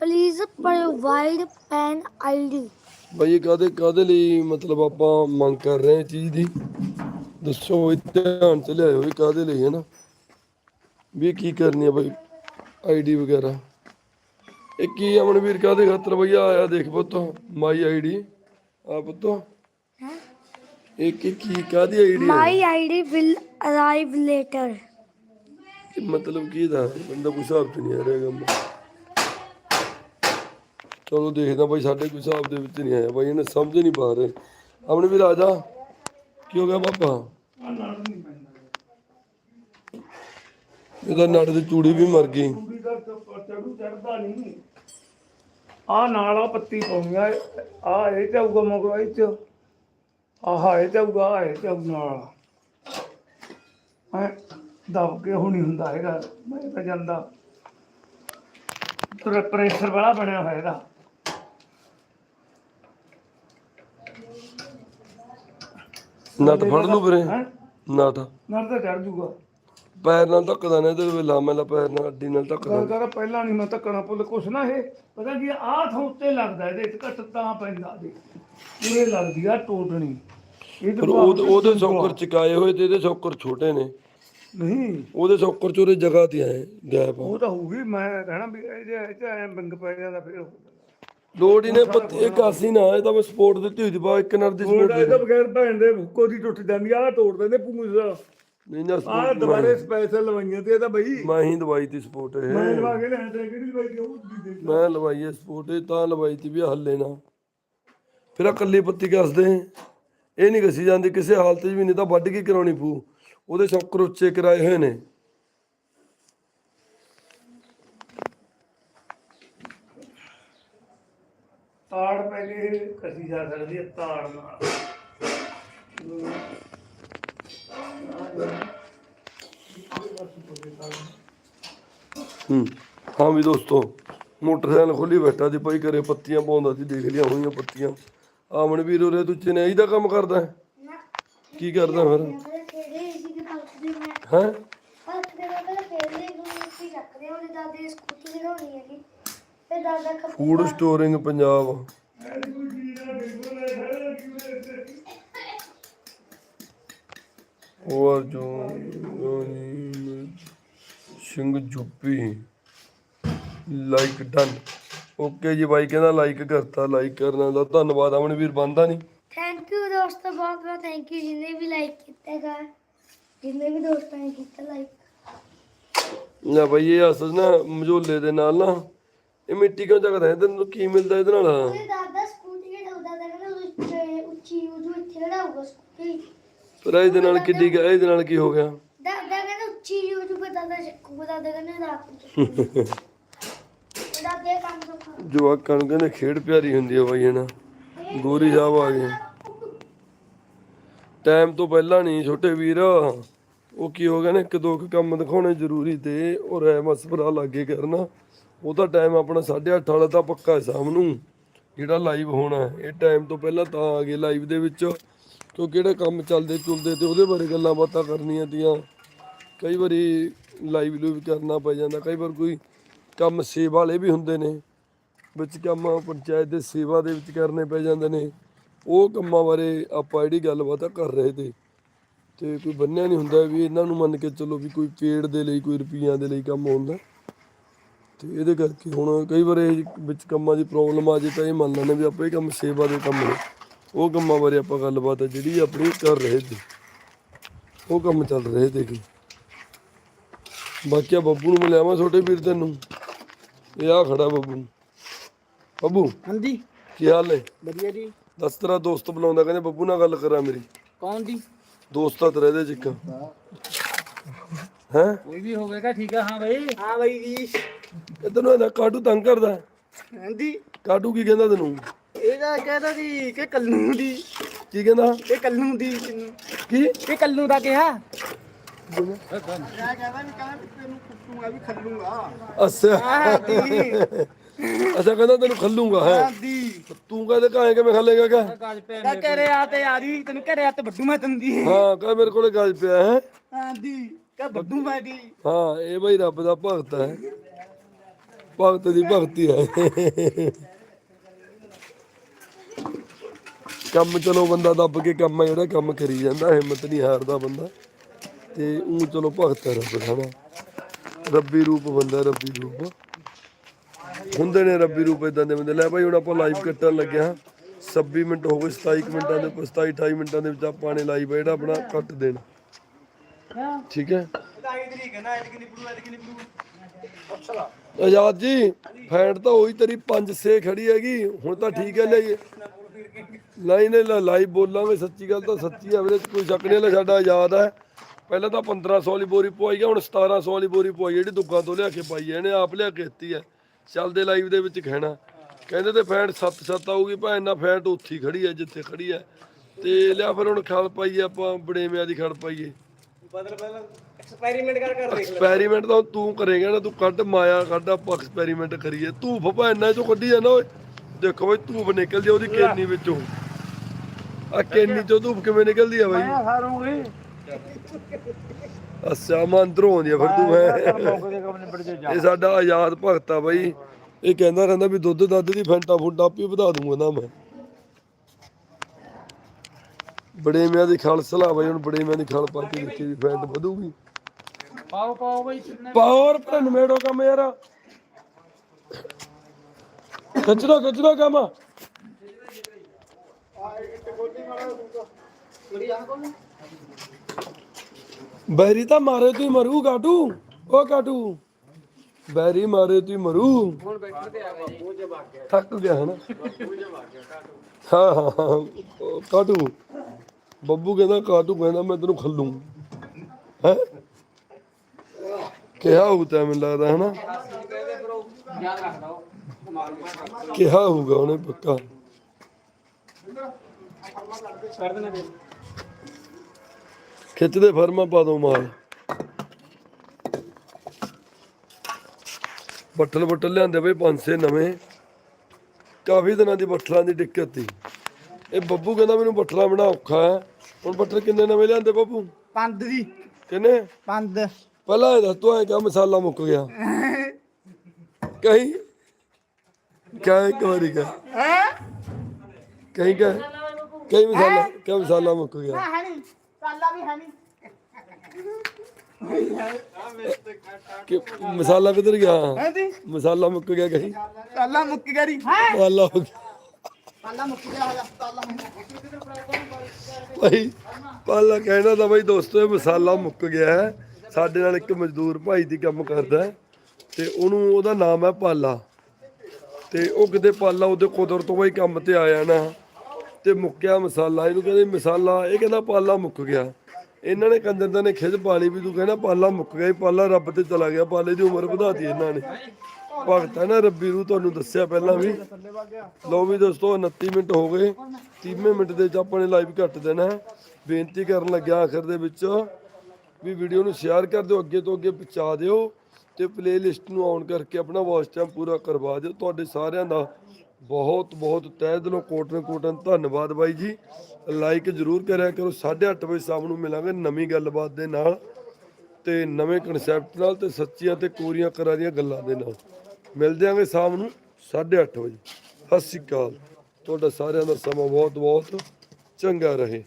please provide PAN ID ਬਈ ਇਹ ਕਾਦੇ ਕਾਦੇ ਲਈ ਮਤਲਬ ਆਪਾਂ ਮੰਗ ਕਰ ਰਹੇ ਹਾਂ ਇਹ ਚੀਜ਼ ਦੀ? ਦੱਸੋ ਬਈ ਧਿਆਨ ਚ ਲਿਆਇਓ ਵੀ ਕਾਦੇ ਲਈ ਹੈ ਨਾ? ਵੀ ਇਹ ਕੀ ਕਰਨੀ ਹੈ ਬਈ? ਆਈਡੀ ਵਗੈਰਾ। ਇਹ ਕੀ ਅਮਨ ਵੀਰ ਕਾਦੇ ਖਾਤਰ ਬਈ ਆਇਆ? ਦੇਖ ਪੁੱਤ ਮਾਈ ਆਈਡੀ। ਆ ਪੁੱਤ। ਹੈ? ਇਹ ਕੀ ਕੀ ਕਾਦੀ ID my ID will arrive later. ਮਤਲਬ ਕੀ ਦਾ? ਬੰਦਾ ਕੋਈ ਹਿਸਾਬ ਨਹੀਂ ਆ ਰਿਹਾ ਕੰਮ। ਚਲੋ ਦੇਖਦਾ ਬਾਈ ਸਾਡੇ ਕੋਈ ਹਿਸਾਬ ਦੇ ਵਿੱਚ ਨਹੀਂ ਆਇਆ। ਬਾਈ ਇਹਨੇ ਸਮਝ ਨਹੀਂ ਪਾ ਰਹੇ। ਆਪਣੇ ਵੀ ਰਾਜਾ ਕੀ ਹੋ ਗਿਆ ਪਾਪਾ? ਇਹਦਾ ਨੜ ਦੀ ਚੂੜੀ ਵੀ ਮਰ ਗਈ। ਚੜਦਾ ਨਹੀਂ। ਆ ਨਾਲ ਆ ਪੱਤੀ ਪਾਉਣੀ ਆ ਆ ਇਹ ਤੇ ਆਊਗਾ ਮਗਰ ਇਹ ਤੇ ਆਹ ਇਹ ਤੇ ਆਊਗਾ ਇਹ ਤੇ ਆਊ ਨਾਲ। ਹੈ ਦਬ ਕੇ ਹੁਣੀ ਹੁੰਦਾ ਹੈਗਾ ਮੈਂ ਤਾਂ ਜਾਂਦਾ। ਪਰ ਪ੍ਰੈਸ਼ਰ ਵਾਲਾ ਬਣਿਆ ਹੋਇਆ ਇਹਦਾ। ਨਟ ਫੜ ਲੂ ਵੀਰੇ। ਹੈ? ਨਟ ਨਾਲ ਤਾਂ ਚੜ ਜੂਗਾ। ਪੈਰ ਨਾਲ ਧੱਕਦਾ ਨੇ ਤੇ ਲਾ ਮੈਂ ਲਾ ਪੈਰ ਨਾਲ ਅੱਡੀ ਨਾਲ ਧੱਕਦਾ ਗੱਲ ਕਰ ਪਹਿਲਾਂ ਨਹੀਂ ਮੈਂ ਧੱਕਣਾ ਪੁੱਲ ਕੁਛ ਨਾ ਇਹ ਪਤਾ ਕੀ ਆਹ ਥਾਂ ਉੱਤੇ ਲੱਗਦਾ ਇਹਦੇ ਤੇ ਘੱਟ ਤਾਂ ਪੈਂਦਾ ਦੇ ਪੂਰੇ ਲੱਗਦੀ ਆ ਟੋਟਣੀ। ਇਹ ਪਰ ਉਹ ਉਹਦੇ ਸੌਕਰ ਚਕਾਏ ਹੋਏ ਤੇ ਇਹਦੇ ਸੌਕਰ ਛੋਟੇ ਨੇ। ਨਹੀਂ। ਉਹਦੇ ਸੌਕਰ ਚ ਉਹਦੇ ਜਗ੍ਹਾ ਤੇ ਆਏ ਗੈਪ ਉਹ ਤਾਂ ਹੋਊਗੀ ਮੈਂ ਕਹਿਣਾ ਵੀ ਇਹ ਜੇ ਇਹ ਐਂ ਬੰਗ ਪੈ ਜਾਂਦਾ ਫਿਰ ਹੋ ਜਾਂਦਾ। ਲੋੜ ਹੀ ਨੇ ਪੱਤੀ ਕਾਸੀ ਨਾ ਇਹ ਤਾਂ ਮੈਂ ਸਪੋਰਟ ਦਿੱਤੀ ਹੋਈ ਦੀ ਬਾ ਇੱਕ ਨਰ ਦੀ ਸਪੋਰਟ ਇਹਦਾ ਬਗੈਰ ਭੈਣ ਦੇ ਹੁੱਕੋ ਦੀ ਟੁੱਟ ਜਾਂਦੀ ਆ ਆਹ ਤੋੜ ਦਿੰਦੇ ਪੂੰਝ ਨਹੀਂ ਨਾ ਆ support ਦੁਬਾਰੇ ਸਪੈਸ਼ਲ ਲਵਾਈਆਂ ਤੇ ਇਹ ਤਾਂ ਬਈ ਮੈਂ ਹੀ ਦਵਾਈ ਤੀ ਸਪੋਰਟ ਮੈਂ ਲਵਾ ਕੇ ਲਿਆ ਤੇ ਕਿਹੜੀ ਲਵਾਈ ਦੀ ਉਹ ਦੀ ਦੇ ਮੈਂ ਲਵਾਈ ਹੈ ਸਪੋਰਟ ਇਹ ਤਾਂ ਲਵਾਈ ਤੀ ਵੀ ਆਹ ਹੱਲੇ ਨਾ। ਫਿਰ ਆ ਕੱਲੀ ਪੱਤੀ ਕੱਸਦੇ ਇਹ ਨਹੀਂ ਘਸੀ ਜਾਂਦੀ ਕਿਸੇ ਹਾਲਤ 'ਚ ਵੀ ਨਹੀਂ ਤਾਂ ਵੱਢ ਕੇ ਕਰਾਉਣੀ ਪੂ ਉਹਦੇ ਸ਼ੌਕਰ ਉੱਚੇ ਕਰਾਏ ਹੋਏ ਨੇ। ਤਾੜ ਪੈ ਕੇ ਕਸੀ ਜਾ ਸਕਦੀ ਹੈ ਤਾੜ ਨਾਲ। ਹੂੰ, ਹਾਂ ਵੀ ਦੋਸਤੋ, ਮੋਟਰਸਾਈਕਲ ਖੋਲੀ ਬੈਠਾ ਸੀ, ਭਾਈ ਘਰੇ ਪੱਤੀਆਂ ਪਾਉਂਦਾ ਸੀ, ਦੇਖ ਲਿਆ ਹੋਈਆਂ ਪੱਤੀਆਂ। ਆਮਣ ਵੀਰ ਉਰੇ ਤੂੰ ਚਨੇਈ ਦਾ ਕੰਮ ਕਰਦਾ ਹੈ? ਕੀ ਕਰਦਾ ਫਿਰ? ਖੇਡੇ ਸੀ ਕਿ ਪਲਕਦੇ ਹੈ? ਪਲਕਦੇ ਮੈਂ ਪਹਿਲਾਂ ਖੇਡਦੇ ਨੂੰ ਮਿੱਟੀ ਚੱਕਦੇ ਉਹਦੇ ਦਾਦੇ ਦੀ ਸਕੂਟੀ ਲਗਾਉਣੀ ਹੈਗੀ ਫਿਰ ਦਾਦਾ ਖੱਪੂ ਫੂਡ ਸਟੋਰਿੰਗ ਪੰਜਾਬ ਹੋਰ ਜੋ ਸਿੰਘ ਜੁੱਪੀ ਲਾਈਕ ਡਨ ਓਕੇ ਜੀ ਬਾਈ ਕਹਿੰਦਾ ਲਾਈਕ ਕਰਤਾ ਲਾਈਕ ਕਰਨ ਦਾ ਧੰਨਵਾਦ। ਅਮਨ ਵੀਰ ਬੰਦਾ ਨਹੀਂ। ਥੈਂਕ ਯੂ ਦੋਸਤੋ ਬਹੁਤ ਬਹੁਤ ਥੈਂਕ ਯੂ ਜਿੰਨੇ ਵੀ ਲਾਈਕ ਕੀਤਾ ਗਾ ਜਿੰਨੇ ਵੀ ਦੋਸਤਾਂ ਨੇ ਕੀਤਾ ਲਾਈਕ ਲੈ ਬਾਈ ਇਹ ਅਸਲ ਨਾ ਮਝੋਲੇ ਦੇ ਨਾਲ ਨਾ। ਇਹ ਮਿੱਟੀ ਕਿਉਂ ਚੱਕਦਾ? ਹੈ ਤੈਨੂੰ ਕੀ ਮਿਲਦਾ ਇਹਦੇ ਨਾਲ? ਦਾਦਾ ਸਕੂਟੀ ਜਿਹੜਾ ਦਾਦਾ ਕਹਿੰਦਾ ਉੱਚੀ ਉੱਚੀ ਉਹ ਇੱਥੇ ਖੜਾਊਗਾ ਸਕੂਟੀ ਪਰ ਇਹਦੇ ਨਾਲ ਕਿੱਡੀ ਗਿਆ ਇਹਦੇ ਨਾਲ ਕੀ ਹੋ ਗਿਆ? ਦਾਦਾ ਕਹਿੰਦਾ ਉੱਚੀ YouTube ਦਾਦਾ ਦਾਦਾ ਕਹਿੰਦਾ ਰਾਤ ਨੂੰ ਦਾਦੇ ਕੰਮ ਤੋਂ ਖਾ ਜਵਾਕਾਂ ਨੂੰ ਕਹਿੰਦੇ ਖੇਡ ਪਿਆਰੀ ਹੁੰਦੀ ਆ ਬਾਈ ਹਨਾ ਗੋਰੀ ਸਾਹਿਬ ਆ ਗਏ। ਟਾਈਮ ਤੋਂ ਪਹਿਲਾਂ ਨਹੀਂ ਛੋਟੇ ਵੀਰ। ਉਹ ਕੀ ਹੋ ਗਿਆ ਨੇ ਇੱਕ ਦੋ ਕੁ ਕੰਮ ਦਿਖਾਉਣੇ ਜ਼ਰੂਰੀ ਤੇ ਉਹ ਰੈਮ ਅਸਪਰਾ ਲਾਗੇ ਕਰਨਾ। ਉਹ ਤਾਂ ਟਾਈਮ ਆਪਣਾ 8:30 ਵਾਲਾ ਤਾਂ ਪੱਕਾ ਹੈ ਸ਼ਾਮ ਨੂੰ। ਜਿਹੜਾ ਲਾਈਵ ਹੋਣਾ ਹੈ। ਇਹ ਟਾਈਮ ਤੋਂ ਪਹਿਲਾਂ ਤਾਂ ਆ ਗਏ ਲਾਈਵ ਦੇ ਵਿੱਚ। ਕਿਉਂਕਿ ਕਿਹੜੇ ਕੰਮ ਚੱਲਦੇ ਚੁਲਦੇ ਤੇ ਉਹਦੇ ਬਾਰੇ ਗੱਲਾਂ ਬਾਤਾਂ ਕਰਨੀਆਂ ਤੀਆਂ। ਕਈ ਵਾਰੀ ਲਾਈਵ ਲੂਵ ਕਰਨਾ ਪੈ ਜਾਂਦਾ, ਕਈ ਵਾਰ ਕੋਈ ਕੰਮ ਸੇਵਾ ਵਾਲੇ ਵੀ ਹੁੰਦੇ ਨੇ, ਵਿੱਚ ਕੰਮ ਪੰਚਾਇਤ ਦੇ ਸੇਵਾ ਦੇ ਵਿੱਚ ਕਰਨੇ ਪੈ ਜਾਂਦੇ ਨੇ। ਉਹ ਕੰਮਾਂ ਬਾਰੇ ਆਪਾਂ ਜਿਹੜੀ ਗੱਲਬਾਤ ਆ ਕਰ ਰਹੇ ਤੇ ਤੇ ਕੋਈ ਬੰਨਿਆ ਨਹੀਂ ਹੁੰਦਾ ਵੀ ਇਹਨਾਂ ਨੂੰ ਮੰਨ ਕੇ ਚੱਲੋ ਵੀ ਕੋਈ ਪੇੜ ਦੇ ਲਈ, ਕੋਈ ਰੁਪਈਆਂ ਦੇ ਲਈ ਕੰਮ ਹੁੰਦਾ ਤੇ ਇਹਦੇ ਕਰਕੇ ਹੁਣ ਕਈ ਵਾਰ ਇਹ ਵਿੱਚ ਕੰਮਾਂ ਦੀ ਪ੍ਰੋਬਲਮ ਆ, ਜੇ ਤਾਂ ਇਹ ਮੰਨ ਲੈਣੇ ਵੀ ਆਪਾਂ ਇਹ ਕੰਮ ਸੇਵਾ ਦੇ ਕੰਮ ਨੇ। ਉਹ ਕੰਮਾਂ ਬਾਰੇ ਆਪਾਂ ਗੱਲਬਾਤ ਆ ਜਿਹੜੀ ਆਪਣੀ ਕਰ ਰਹੇ ਤੇ। ਉਹ ਕੰਮ ਚੱਲ ਰਹੇ ਤੇ ਕੀ। ਬਾਕੀ ਆ ਬੱਬੂ ਨੂੰ ਮਿਲਿਆਵਾਂ ਛੋਟੇ ਵੀਰ ਤੈਨੂੰ। ਇਹ ਆ ਖੜਾ ਬੱਬੂ। ਬੱਬੂ ਹਾਂਜੀ। ਕੀ ਹਾਲ ਹੈ ਵਧੀਆ ਜੀ। ਦੱਸ ਤੇਰਾ ਦੋਸਤ ਬੁਲਾਉਂਦਾ ਕਹਿੰਦੇ ਬੱਬੂ ਨਾਲ ਗੱਲ ਕਰਾਂ ਮੇਰੀ। ਕੌਣ ਜੀ? ਦੋਸਤ ਤੇਰਾ ਇਹਦੇ ਚ ਇੱਕ। ਹੈ? ਕੋਈ ਵੀ ਹੋਵੇਗਾ ਠੀਕ ਆ? ਹਾਂ ਬਈ। ਹਾਂ ਬਾਈ ਜੀ। ਤੈਨੂੰ ਇਹਦਾ ਕਾਟੂ ਤੰਗ ਕਰਦਾ। ਹਾਂਜੀ। ਕਾਟੂ ਕੀ ਕਹਿੰਦਾ ਤੈਨੂੰ? ਇਹਦਾ ਕਹਿੰਦਾ ਜੀ ਕਿ ਕੱਲੂ ਦੀ। ਕੀ ਕਹਿੰਦਾ? ਇਹ ਕੱਲੂ ਦੀ ਕੀ? ਇਹ ਕੱਲੂ ਦਾ ਕਿਹਾ। ਤੈਨੂੰ ਅੱਛਾ। ਅੱਛਾ ਕਹਿੰਦਾ ਤੈਨੂੰ ਖੱਲੂਗਾ ਹੈ। ਤੂੰ ਕਹਿੰਦੇ ਕਾਹੇ? ਕਿਵੇਂ ਖੱਲੇਗਾ ਕਾ ਤਾਂ ਘਰੇ ਆ ਤੇ ਆ ਜੀ ਤੈਨੂੰ ਘਰੇ ਆ ਤੇ ਵੱਡੂ ਮੈਂ ਤੰਦੀ ਹਾਂ ਕਹ ਮੇਰੇ ਕੋਲੇ ਗਾਜ ਪਿਆ ਹੈ। ਹਾਂਜੀ ਕਹ ਬੱਦੂ ਮੈਂ ਦੀ। ਹਾਂ ਇਹ ਬਈ ਰੱਬ ਦਾ ਭਗਤ ਹੈ। ਭਗਤ ਦੀ ਭਗਤੀ ਹੈ। ਕੰਮ ਚਲੋ ਬੰਦਾ ਦੱਬ ਕੇ ਕੰਮ ਹੈ ਜਿਹੜਾ ਕੰਮ ਕਰੀ ਜਾਂਦਾ, ਹਿੰਮਤ ਨਹੀਂ ਹਾਰਦਾ ਬੰਦਾ। ਤੇ ਉਹ ਚਲੋ ਭਗਤ ਹੈ ਰੱਬ ਦਾ ਰੱਬੀ ਰੂਪ ਬੰਦਾ, ਰੱਬੀ ਰੂਪ। ਹੁੰਦੇ ਨੇ ਰੱਬੀ ਰੂਪ ਇਦਾਂ ਦੇ ਬੰਦੇ। ਲੈ ਭਾਈ ਹੁਣ ਆਪਾਂ ਲਾਈਵ ਕੱਟਣ ਲੱਗਿਆ 26 ਮਿੰਟ ਹੋ ਗਏ 27 ਮਿੰਟਾਂ ਦੇ 27 28 ਮਿੰਟਾਂ ਦੇ ਵਿੱਚ ਆਪਾਂ ਨੇ ਲਾਈਵ ਜਿਹੜਾ ਆਪਣਾ ਕੱਟ ਦੇਣਾ। ਠੀਕ ਹੈ? ਆਜ਼ਾਦ ਜੀ, ਫੈਂਟ ਤਾਂ ਹੋਈ ਤੇਰੀ 5 ਸੇ ਖੜੀ ਹੈਗੀ, ਹੁਣ ਤਾਂ ਠੀਕ ਹੈ ਲਈ ਨਹੀਂ ਨਹੀਂ ਲਾਈਵ ਬੋਲਾਂਗੇ ਸੱਚੀ ਗੱਲ ਤਾਂ ਸੱਚੀ ਹੈ ਵੀਰੇ ਕੋਈ ਸ਼ੱਕ ਨਹੀਂ ਲੈ ਸਾਡਾ ਆਜ਼ਾਦ ਹੈ ਪਹਿਲਾਂ ਤਾਂ 1500 ਵਾਲੀ ਬੋਰੀ ਪਵਾਈ ਗਿਆ ਹੁਣ 1700 ਵਾਲੀ ਬੋਰੀ ਪਵਾਈ ਜਿਹੜੀ ਦੁੱਗਾ ਤੋਂ ਲਿਆ ਕੇ ਪਾਈ ਇਹਨੇ ਆਪ ਲਿਆ ਕੇ ਦਿੱਤੀ ਹੈ ਚੱਲਦੇ ਲਾਈਵ ਦੇ ਵਿੱਚ ਕਹਿਣਾ ਕਹਿੰਦੇ ਤੇ ਫੈਂਟ 7-7 ਆਊਗੀ ਭਾਵੇਂ ਨਾ ਫੈਂਟ ਉੱਥੀ ਖੜੀ ਹੈ ਜਿੱਥੇ ਖੜੀ ਹੈ ਤੇ ਲਿਆ ਫਿਰ ਹੁਣ ਖਲ ਪਾਈਏ ਆਪਾਂ ਬੜੇਵਿਆਂ ਦੀ ਖੜ ਪਾਈਏ। ਐਕਸਪੈਰੀਮੈਂਟ ਤਾਂ ਤੂੰ ਕਰੇਗਾ ਨਾ ਤੂੰ ਕੱਢ ਮਾਇਆ ਕੱਢ ਆਪਾਂ ਐਕਸਪੈਰੀਮੈਂਟ ਕਰੀਏ। ਧੂਫ ਭਾ ਇੰਨਾ ਚੋਂ ਕੱਢੀ ਜਾਂਦਾ ਓਏ। ਦੇਖੋ ਬਈ ਧੂਫ ਨਿਕਲਦੀ ਆ ਉਹਦੀ ਕੇਨੀ ਵਿੱਚੋਂ ਆ ਕੇਨੀ ਚੋਂ ਧੂਫ ਕਿਵੇਂ ਨਿਕਲਦੀ ਆ ਬਾਈ? ਹਾਰੂਗੀ ਅੱਛਾ ਮੈਂ ਅੰਦਰੋਂ ਆਉਂਦੀ ਆ ਫਿਰ ਤੂੰ ਹੈ ਮੌਕੇ ਦੇ ਕੰਮ ਨਿਬੜ ਜੇ ਜਾ। ਇਹ ਸਾਡਾ ਆਜ਼ਾਦ ਭਗਤ ਆ ਬਾਈ। ਇਹ ਕਹਿੰਦਾ ਰਹਿੰਦਾ ਵੀ ਦੁੱਧ ਦੱਧ ਦੀ ਫੈਂਟਾ ਫੁੱਟਾ ਆਪੀ ਵਧਾ ਦੂੰਗਾ ਨਾ ਮੈਂ। ਬੜੇ ਮਿਆਂ ਦੀ ਖਲ ਸਲਾ ਬਾਈ ਹੁਣ ਬੜੇ ਮਿਆਂ ਦੀ ਖਲ ਪਾ ਕੇ ਵੀ ਫੈਂਟ ਵਧੂਗੀ। ਪਾਓ ਪਾਓ ਬਈ ਕਿੰਨੇ ਪਾਵਰ ਪਰ ਨਵੇੜੋ ਕੰਮ ਯਾਰ। ਖਿੱਚ ਲੋ ਖਿੱਚ ਲੋ ਕੰਮ। ਬੈਰੀ ਤਾਂ ਮਾਰੇ ਤੂੰ ਮਰੂ, ਕਾਟੂ। ਉਹ ਕਾਟੂ ਬੈਰੀ ਮਾਰੇ ਤੂੰ ਮਰੂ। ਹੁਣ ਬੈਠੇ ਤੇ ਆ ਗਿਆ ਥੱਕ ਗਿਆ ਹੈ ਨਾ। ਹਾਂ ਹਾਂ ਹਾਂ। ਕਾਟੂ, ਬੱਬੂ ਕਹਿੰਦਾ, ਕਾਟੂ ਕਹਿੰਦਾ, ਮੈਂ ਤੈਨੂੰ ਖੱਲੂ। ਹੈ? ਕਿਹਾ ਹੋਊ ਤਾਂ, ਮੈਨੂੰ ਲੱਗਦਾ, ਹੈ ਨਾ। ਕਿਹਾ ਹੋਊਗਾ ਉਹਨੇ ਪੱਕਾ। ਖਿੱਚਦੇ ਫਰਮਾ ਪਾ ਦੋ ਮਾਲ। ਬੱਠਲ ਬੱਠਲ ਲਿਆਂਦੇ ਬਈ ਪੰਜ ਛੇ ਨਵੇਂ। ਕਾਫੀ ਦਿਨਾਂ ਦੀ ਬੱਠਲਾਂ ਦੀ ਦਿੱਕਤ ਸੀ। ਇਹ ਬੱਬੂ ਕਹਿੰਦਾ ਮੈਨੂੰ ਬੱਠਲਾ ਬਣਾ ਔਖਾ ਹੈ। ਹੁਣ ਬੱਠਲ ਕਿੰਨੇ ਨਵੇਂ ਲਿਆਂਦੇ ਬੱਬੂ? ਪੰਦ ਦੀ। ਕਿੰਨੇ? ਪੰਦ ਪਹਿਲਾਂ ਇਹ ਦੱਸ ਤੂੰ ਐ ਕਾ ਮਸਾਲਾ ਮੁੱਕ ਗਿਆ। ਕਹੀਂ ਕਹੀਂ ਇੱਕ ਵਾਰੀ ਕਹ ਕਹੀਂ ਕਹ ਕਹੀਂ ਮਸਾਲਾ ਕਹ ਮਸਾਲਾ ਮੁੱਕ ਗਿਆ। ਹੈ ਨਹੀਂ ਸਾਲਾ ਵੀ ਹੈ ਨਹੀਂ ਕਿ ਮਸਾਲਾ ਕਿੱਧਰ ਗਿਆ? ਹੈ ਮਸਾਲਾ ਮੁੱਕ ਗਿਆ ਕਹੀਂ। ਸਾਲਾ ਮੁੱਕ ਗਰੀ ਮਸਾਲਾ ਹੋ ਗਿਆ। ਸਾਲਾ ਮੁੱਕ ਗਿਆ ਸਾਲਾ ਭਾਈ ਪਾਲਾ ਕਹਿਣਾ ਤਾਂ ਭਾਈ ਦੋਸਤੋ ਇਹ ਮਸਾਲਾ ਮੁੱਕ ਗਿਆ ਹੈ। ਸਾਡੇ ਨਾਲ ਇੱਕ ਮਜ਼ਦੂਰ ਭਾਈ ਦੀ ਕੰਮ ਕਰਦਾ ਹੈ ਤੇ ਉਹਨੂੰ ਉਹਦਾ ਨਾਮ ਹੈ ਪਾਲਾ। ਤੇ ਉਹ ਕਿਤੇ ਪਾਲਾ ਉਹਦੇ ਕੁਦਰਤ ਤੋਂ ਭਾਈ ਕੰਮ ਤੇ ਆਇਆ ਨਾ ਤੇ ਮੁੱਕਿਆ ਮਸਾਲਾ, ਇਹਨੂੰ ਕਹਿੰਦੇ ਮਸਾਲਾ, ਇਹ ਕਹਿੰਦਾ ਪਾਲਾ ਮੁੱਕ ਗਿਆ। ਇਹਨਾਂ ਨੇ ਕੰਜਰਦਾਂ ਨੇ ਖਿੱਚ ਪਾ ਲਈ ਵੀ ਤੂੰ ਕਹਿੰਦਾ ਪਾਲਾ ਮੁੱਕ ਗਿਆ ਪਾਲਾ ਰੱਬ ਤੇ ਚਲਾ ਗਿਆ, ਪਾਲੇ ਦੀ ਉਮਰ ਵਧਾਤੀ ਇਹਨਾਂ ਨੇ। ਭਗਤ ਹੈ ਨਾ ਰੱਬੀ ਨੂੰ ਤੁਹਾਨੂੰ ਦੱਸਿਆ ਪਹਿਲਾਂ ਵੀ। ਲਓ ਵੀ ਦੋਸਤੋ 29 ਮਿੰਟ ਹੋ ਗਏ 30ਵੇਂ ਮਿੰਟ ਦੇ ਵਿੱਚ ਆਪਾਂ ਨੇ ਲਾਈਵ ਘੱਟ ਦੇਣਾ ਬੇਨਤੀ ਕਰਨ ਲੱਗਿਆ ਆਖਰ ਦੇ ਵਿੱਚ ਵੀ ਵੀਡੀਓ ਨੂੰ ਸ਼ੇਅਰ ਕਰ ਦਿਓ, ਅੱਗੇ ਤੋਂ ਅੱਗੇ ਪਹੁੰਚਾ ਦਿਓ। ਤੇ ਪਲੇਲਿਸਟ ਨੂੰ ਆਨ ਕਰਕੇ ਆਪਣਾ ਵਾਚ ਟਾਈਮ ਪੂਰਾ ਕਰਵਾ ਦਿਓ। ਤੁਹਾਡੇ ਸਾਰਿਆਂ ਦਾ ਬਹੁਤ ਬਹੁਤ ਤਹਿ ਦਿਲੋਂ ਕੋਟਨ ਕੋਟਨ ਧੰਨਵਾਦ ਬਾਈ ਜੀ। ਲਾਈਕ ਜਰੂਰ ਕਰਿਆ ਕਰੋ। 8:30 ਵਜੇ ਸ਼ਾਮ ਨੂੰ ਮਿਲਾਂਗੇ ਨਵੀਂ ਗੱਲਬਾਤ ਦੇ ਨਾਲ ਤੇ ਨਵੇਂ ਕਨਸੈਪਟ ਨਾਲ ਤੇ ਸੱਚੀਆਂ ਤੇ ਕੋਰੀਆਂ ਕਰਾਂ ਦੀਆਂ ਗੱਲਾਂ ਦੇ ਨਾਲ। ਮਿਲ ਜਾਾਂਗੇ ਸ਼ਾਮ ਨੂੰ 8:30 ਵਜੇ। ਸਤਿ ਸ਼੍ਰੀ ਅਕਾਲ। ਤੁਹਾਡਾ ਸਾਰਿਆਂ ਦਾ ਸਮਾਂ ਬਹੁਤ ਬਹੁਤ ਚੰਗਾ ਰਹੇ।